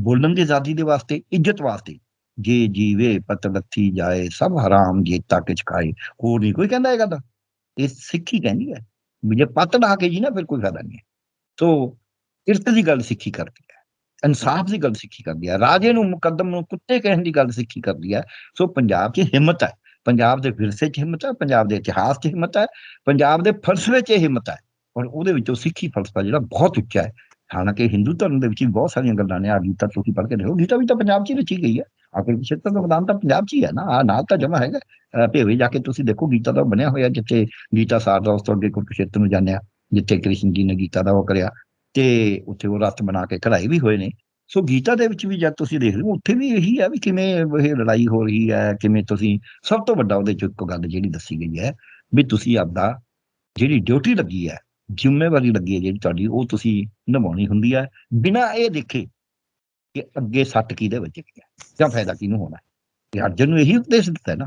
ਬੋਲਣ ਦੀ ਆਜ਼ਾਦੀ ਦੇ ਵਾਸਤੇ, ਇੱਜ਼ਤ ਵਾਸਤੇ ਜੇ ਜੀਵੇ ਪਤ ਲੱਥੀ ਜਾਏ, ਸਭ ਹਰਾਮ ਜੀਤਾ ਕਿਛ ਖਾਏ। ਹੋਰ ਨਹੀਂ ਕੋਈ ਕਹਿੰਦਾ ਇਹ ਗੱਲ? ਇਹ ਸਿੱਖੀ ਕਹਿੰਦੀ ਹੈ। ਵੀ ਜੇ ਪਤ ਢਾ ਕੇ ਜੀ ਨਾ, ਫਿਰ ਕੋਈ ਫਾਇਦਾ ਨਹੀਂ ਹੈ। ਸੋ, ਇਰਤ ਦੀ ਗੱਲ ਸਿੱਖੀ ਕਰਦੀ ਹੈ। ਇਨਸਾਫ ਦੀ ਗੱਲ ਸਿੱਖੀ ਕਰਦੀ ਹੈ ਰਾਜੇ ਨੂੰ ਮੁਕੱਦਮ ਨੂੰ ਕੁੱਤੇ ਕਹਿਣ ਦੀ ਗੱਲ ਸਿੱਖੀ ਕਰਦੀ ਹੈ ਸੋ ਪੰਜਾਬ 'ਚ ਹਿੰਮਤ ਹੈ ਪੰਜਾਬ ਦੇ ਵਿਰਸੇ 'ਚ ਹਿੰਮਤ ਹੈ ਪੰਜਾਬ ਦੇ ਇਤਿਹਾਸ 'ਚ ਹਿੰਮਤ ਹੈ ਪੰਜਾਬ ਦੇ ਫਲਸਫੇ 'ਚ ਹਿੰਮਤ ਹੈ ਔਰ ਉਹਦੇ ਵਿੱਚੋਂ ਸਿੱਖੀ ਫਲਸਫਾ ਜਿਹੜਾ ਬਹੁਤ ਉੱਚਾ ਹੈ, ਹਾਲਾਂਕਿ ਹਿੰਦੂ ਧਰਮ ਦੇ ਵਿੱਚ ਵੀ ਬਹੁਤ ਸਾਰੀਆਂ ਗੱਲਾਂ ਨੇ ਆ ਗੀਤਾ ਤੁਸੀਂ ਪੜ੍ਹ ਕੇ ਦੇਖੋ, ਗੀਤਾ ਵੀ ਤਾਂ ਪੰਜਾਬ 'ਚ ਹੀ ਰਚੀ ਗਈ ਹੈ ਆਖਿਰ ਪਿਛੇਤਰ ਦਾ ਮੈਦਾਨ ਤਾਂ ਪੰਜਾਬ 'ਚ ਹੀ ਹੈ ਨਾ ਆ ਨਾਲ ਤਾਂ ਜਮਾ ਹੈਗਾ ਭੇਵੇ ਜਾ ਕੇ ਤੁਸੀਂ ਦੇਖੋ ਗੀਤਾ ਦਾ ਬਣਿਆ ਹੋਇਆ, ਜਿੱਥੇ ਗੀਤਾ ਸਾਰ ਦਾ ਉਸ ਤੋਂ ਅੱਗੇ ਕੁਰਕਸ਼ੇਤਰ ਨੂੰ ਜਾਂਦੇ ਆ, ਜਿੱਥੇ ਕ੍ਰਿਸ਼ਨ ਜੀ ਨੇ ਗੀਤਾ ਦਾ ਉਹ ਕਰਿਆ ਤੇ ਉੱਥੇ ਉਹ ਰਥ ਬਣਾ ਕੇ ਕਢਾਈ ਵੀ ਹੋਏ ਨੇ। ਸੋ ਗੀਤਾ ਦੇ ਵਿੱਚ ਵੀ ਜਦ ਤੁਸੀਂ ਦੇਖਦੇ ਹੋ, ਉੱਥੇ ਵੀ ਇਹੀ ਹੈ ਵੀ ਕਿਵੇਂ ਇਹ ਲੜਾਈ ਹੋ ਰਹੀ ਹੈ, ਕਿਵੇਂ ਤੁਸੀਂ ਸਭ ਤੋਂ ਵੱਡਾ ਉਹਦੇ 'ਚੋਂ ਇੱਕ ਗੱਲ ਜਿਹੜੀ ਦੱਸੀ ਗਈ ਹੈ ਵੀ ਤੁਸੀਂ ਆਪਦਾ ਜਿਹੜੀ ਡਿਊਟੀ ਲੱਗੀ ਹੈ, ਜ਼ਿੰਮੇਵਾਰੀ ਲੱਗੀ ਹੈ ਜਿਹੜੀ ਤੁਹਾਡੀ, ਉਹ ਤੁਸੀਂ ਨਿਭਾਉਣੀ ਹੁੰਦੀ ਹੈ, ਬਿਨਾਂ ਇਹ ਦੇਖੇ ਕਿ ਅੱਗੇ ਸੱਟ ਕਿਹਦੇ ਵਿੱਚ ਹੈ ਜਾਂ ਫਾਇਦਾ ਕਿਹਨੂੰ ਹੋਣਾ ਹੈ। ਤੇ ਅਰਜਨ ਨੂੰ ਇਹੀ ਉਪਦੇਸ਼ ਦਿੱਤਾ ਹੈ ਨਾ।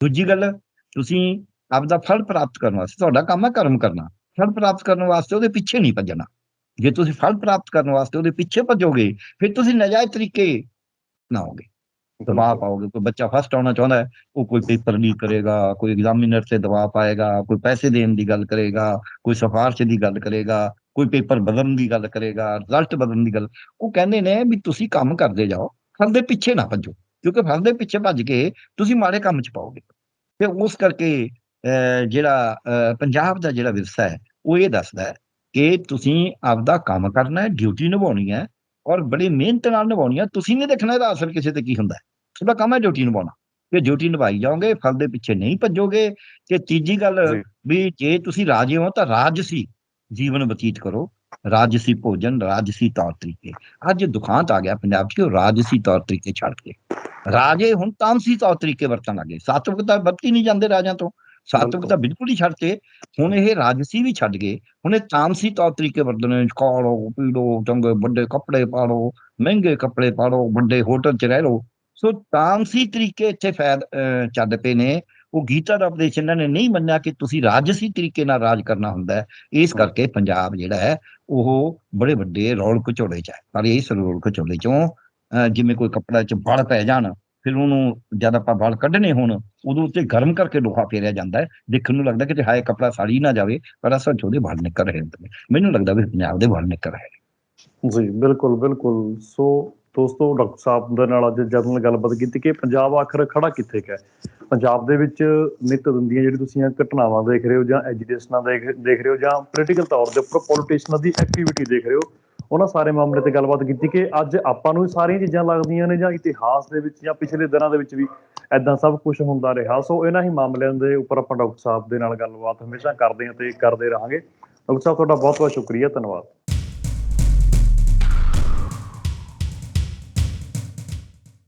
ਦੂਜੀ ਗੱਲ, ਤੁਸੀਂ ਆਪਦਾ ਫਲ ਪ੍ਰਾਪਤ ਕਰਨ ਵਾਸਤੇ, ਤੁਹਾਡਾ ਕੰਮ ਹੈ ਕਰਮ ਕਰਨਾ। ਫਲ ਪ੍ਰਾਪਤ ਕਰਨ ਵਾਸਤੇ ਉਹਦੇ ਪਿੱਛੇ ਨਹੀਂ ਭੱਜਣਾ। ਜੇ ਤੁਸੀਂ ਫਲ ਪ੍ਰਾਪਤ ਕਰਨ ਵਾਸਤੇ ਉਹਦੇ ਪਿੱਛੇ ਭੱਜੋਗੇ ਫਿਰ ਤੁਸੀਂ ਨਜਾਇਜ਼ ਤਰੀਕੇ ਨਾਓਗੇ ਦਬਾਅ ਪਾਓਗੇ ਕੋਈ ਬੱਚਾ ਫਸਟ ਆਉਣਾ ਚਾਹੁੰਦਾ ਹੈ ਉਹ ਕੋਈ ਪੇਪਰ ਲੀਕ ਕਰੇਗਾ ਕੋਈ ਐਗਜ਼ਾਮੀਨਰ ਤੇ ਦਬਾਅ ਪਾਏਗਾ ਕੋਈ ਪੈਸੇ ਦੇਣ ਦੀ ਗੱਲ ਕਰੇਗਾ ਕੋਈ ਸਿਫਾਰਿਸ਼ ਦੀ ਗੱਲ ਕਰੇਗਾ ਕੋਈ ਪੇਪਰ ਬਦਲਣ ਦੀ ਗੱਲ ਕਰੇਗਾ ਰਿਜ਼ਲਟ ਬਦਲਣ ਦੀ ਗੱਲ ਉਹ ਕਹਿੰਦੇ ਨੇ ਵੀ ਤੁਸੀਂ ਕੰਮ ਕਰਦੇ ਜਾਓ ਫਲ ਦੇ ਪਿੱਛੇ ਨਾ ਭੱਜੋ ਕਿਉਂਕਿ ਫਲ ਦੇ ਪਿੱਛੇ ਭੱਜ ਕੇ ਤੁਸੀਂ ਮਾੜੇ ਕੰਮ ਚ ਪਾਓਗੇ। ਤੇ ਉਸ ਕਰਕੇ ਜਿਹੜਾ ਪੰਜਾਬ ਦਾ ਜਿਹੜਾ ਵਿਰਸਾ ਹੈ ਉਹ ਇਹ ਦੱਸਦਾ ਹੈ ਕਿ ਤੁਸੀਂ ਆਪਦਾ ਕੰਮ ਕਰਨਾ ਹੈ ਡਿਊਟੀ ਨਿਭਾਉਣੀ ਹੈ ਔਰ ਬੜੀ ਮਿਹਨਤ ਨਾਲ ਨਿਭਾਉਣੀ ਹੈ। ਤੁਸੀਂ ਨਹੀਂ ਦੇਖਣਾ ਇਹਦਾ ਅਸਰ ਕਿਸੇ ਤੇ ਕੀ ਹੁੰਦਾ। ਹੈ ਤੁਹਾਡਾ ਕੰਮ ਹੈ ਡਿਊਟੀ ਨਿਭਾਉਣਾ। ਤੇ ਡਿਊਟੀ ਨਿਭਾਈ ਜਾਓਗੇ ਫਲ ਦੇ ਪਿੱਛੇ ਨਹੀਂ ਭੱਜੋਗੇ ਤੇ ਤੀਜੀ ਗੱਲ। ਵੀ ਜੇ ਤੁਸੀਂ ਰਾਜੇ ਹੋ ਤਾਂ ਰਾਜਸੀ ਜੀਵਨ ਬਤੀਤ ਕਰੋ। ਰਾਜਸੀ ਭੋਜਨ ਰਾਜਸੀ ਤੌਰ ਤਰੀਕੇ। ਅੱਜ ਦੁਖਾਂਤ ਆ ਗਿਆ ਪੰਜਾਬ 'ਚ ਕਿ ਉਹ ਰਾਜਸੀ ਤੌਰ ਤਰੀਕੇ ਛੱਡ ਕੇ। ਰਾਜੇ ਹੁਣ ਤਾਮਸੀ ਤੌਰ ਤਰੀਕੇ ਵਰਤਣ ਲੱਗੇ। ਸਾਤਵਿਕ ਤਾਂ ਵਰਤੀ ਨਹੀਂ ਜਾਂਦੇ ਰਾਜਿਆਂ ਤੋਂ। ਸਾਤਵਿਕ। ਤਾਂ ਬਿਲਕੁਲ ਹੀ ਛੱਡਤੇ ਹੁਣ ਇਹ ਰਾਜਸੀ ਵੀ ਛੱਡ ਗਏ। ਹੁਣ ਇਹ ਤਾਮਸੀ ਤੌਰ ਤਰੀਕੇ ਵਰਤਣੇ ਖਾਲੋ ਪੀੜੋ ਚੰਗੇ ਵੱਡੇ ਕੱਪੜੇ ਪਾਲੋ ਮਹਿੰਗੇ ਕੱਪੜੇ ਪਾਲੋ ਵੱਡੇ ਹੋਟਲ 'ਚ ਰਹਿ ਲਓ। ਸੋ ਤਾਮਸੀ ਤਰੀਕੇ ਇੱਥੇ ਫੈਦ ਚੱਲ ਪਏ ਨੇ। ਉਹ ਗੀਤਾ ਦਾ ਉਪਦੇਸ਼ ਇਹਨਾਂ ਨੇ ਨਹੀਂ ਮੰਨਿਆ ਕਿ ਤੁਸੀਂ ਰਾਜਸੀ ਤਰੀਕੇ ਨਾਲ ਰਾਜ ਕਰਨਾ ਹੁੰਦਾ ਇਸ ਕਰਕੇ ਪੰਜਾਬ ਜਿਹੜਾ ਹੈ ਉਹ ਬੜੇ ਵੱਡੇ ਰੌਲ ਘਚੋਲੇ 'ਚ ਹੈ। ਪਰ ਇਸ ਰੌਲ ਘਚੋਲੇ 'ਚੋਂ ਜਿਵੇਂ ਕੋਈ ਕੱਪੜਾ 'ਚ ਵਲ ਪੈ ਜਾਣ ਫਿਰ ਉਹਨੂੰ ਜਦ ਆਪਾਂ ਵਲ ਕੱਢਣੇ ਹੋਣ, ਉਦੋਂ ਉੱਤੇ ਗਰਮ ਕਰਕੇ ਲੋਹਾ ਫੇਰਿਆ ਜਾਂਦਾ ਹੈ। ਦੇਖਣ ਨੂੰ ਲੱਗਦਾ ਕਿ ਹਾਏ ਕੱਪੜਾ ਸਾੜੀ ਨਾ ਜਾਵੇ, ਪਰ ਅਸਲ 'ਚ ਉਹਦੇ ਵਲ ਨਿਕਲ ਰਹੇ ਹੁੰਦੇ ਨੇ। ਮੈਨੂੰ ਲੱਗਦਾ ਵੀ ਪੰਜਾਬ ਦੇ ਵਲ ਨਿਕਲ ਰਹੇ ਨੇ। ਜੀ, ਬਿਲਕੁਲ ਬਿਲਕੁਲ। ਸੋ ਦੋਸਤੋ, ਡਾਕਟਰ ਸਾਹਿਬ ਦੇ ਨਾਲ ਅੱਜ ਜਦ ਨਾਲ ਗੱਲਬਾਤ ਕੀਤੀ ਕਿ ਪੰਜਾਬ ਆਖਰ ਖੜਾ ਕਿੱਥੇ ਕੁ ਹੈ? ਪੰਜਾਬ ਦੇ ਵਿੱਚ ਨਿਤ ਦਿੰਦੀਆਂ ਜਿਹੜੀ ਤੁਸੀਂ ਇਹ ਘਟਨਾਵਾਂ ਦੇਖ ਰਹੇ ਹੋ ਜਾਂ ਐਜੀਟੇਸ਼ਨਾਂ ਦੇਖ ਰਹੇ ਹੋ ਜਾਂ ਪੋਲੀਟੀਕਲ ਤੌਰ ਦੇ ਉੱਪਰ ਪੋਲੀਟੀਸ਼ਨਾਂ ਦੀ ਐਕਟੀਵਿਟੀ ਦੇਖ ਰਹੇ ਹੋ ਉਹਨਾਂ ਸਾਰੇ ਮਾਮਲੇ ਤੇ ਗੱਲਬਾਤ ਕੀਤੀ ਕਿ ਅੱਜ ਆਪਾਂ ਨੂੰ ਸਾਰੀਆਂ ਚੀਜ਼ਾਂ ਲੱਗਦੀਆਂ ਨੇ ਜਾਂ ਇਤਿਹਾਸ ਦੇ ਵਿੱਚ ਜਾਂ ਪਿਛਲੇ ਦਿਨਾਂ ਦੇ ਵਿੱਚ ਵੀ ਐਦਾਂ ਸਭ ਕੁਝ ਹੁੰਦਾ ਰਿਹਾ। ਸੋ ਇਹਨਾਂ ਹੀ ਮਾਮਲਿਆਂ ਦੇ ਉੱਪਰ ਆਪਾਂ ਡਾਕਟਰ ਸਾਹਿਬ ਦੇ ਨਾਲ ਗੱਲਬਾਤ ਹਮੇਸ਼ਾ ਕਰਦੇ ਹਾਂ ਤੇ ਕਰਦੇ ਰਹਾਂਗੇ। ਡਾਕਟਰ ਸਾਹਿਬ, ਤੁਹਾਡਾ ਬਹੁਤ ਬਹੁਤ ਸ਼ੁਕਰੀਆ। ਧੰਨਵਾਦ।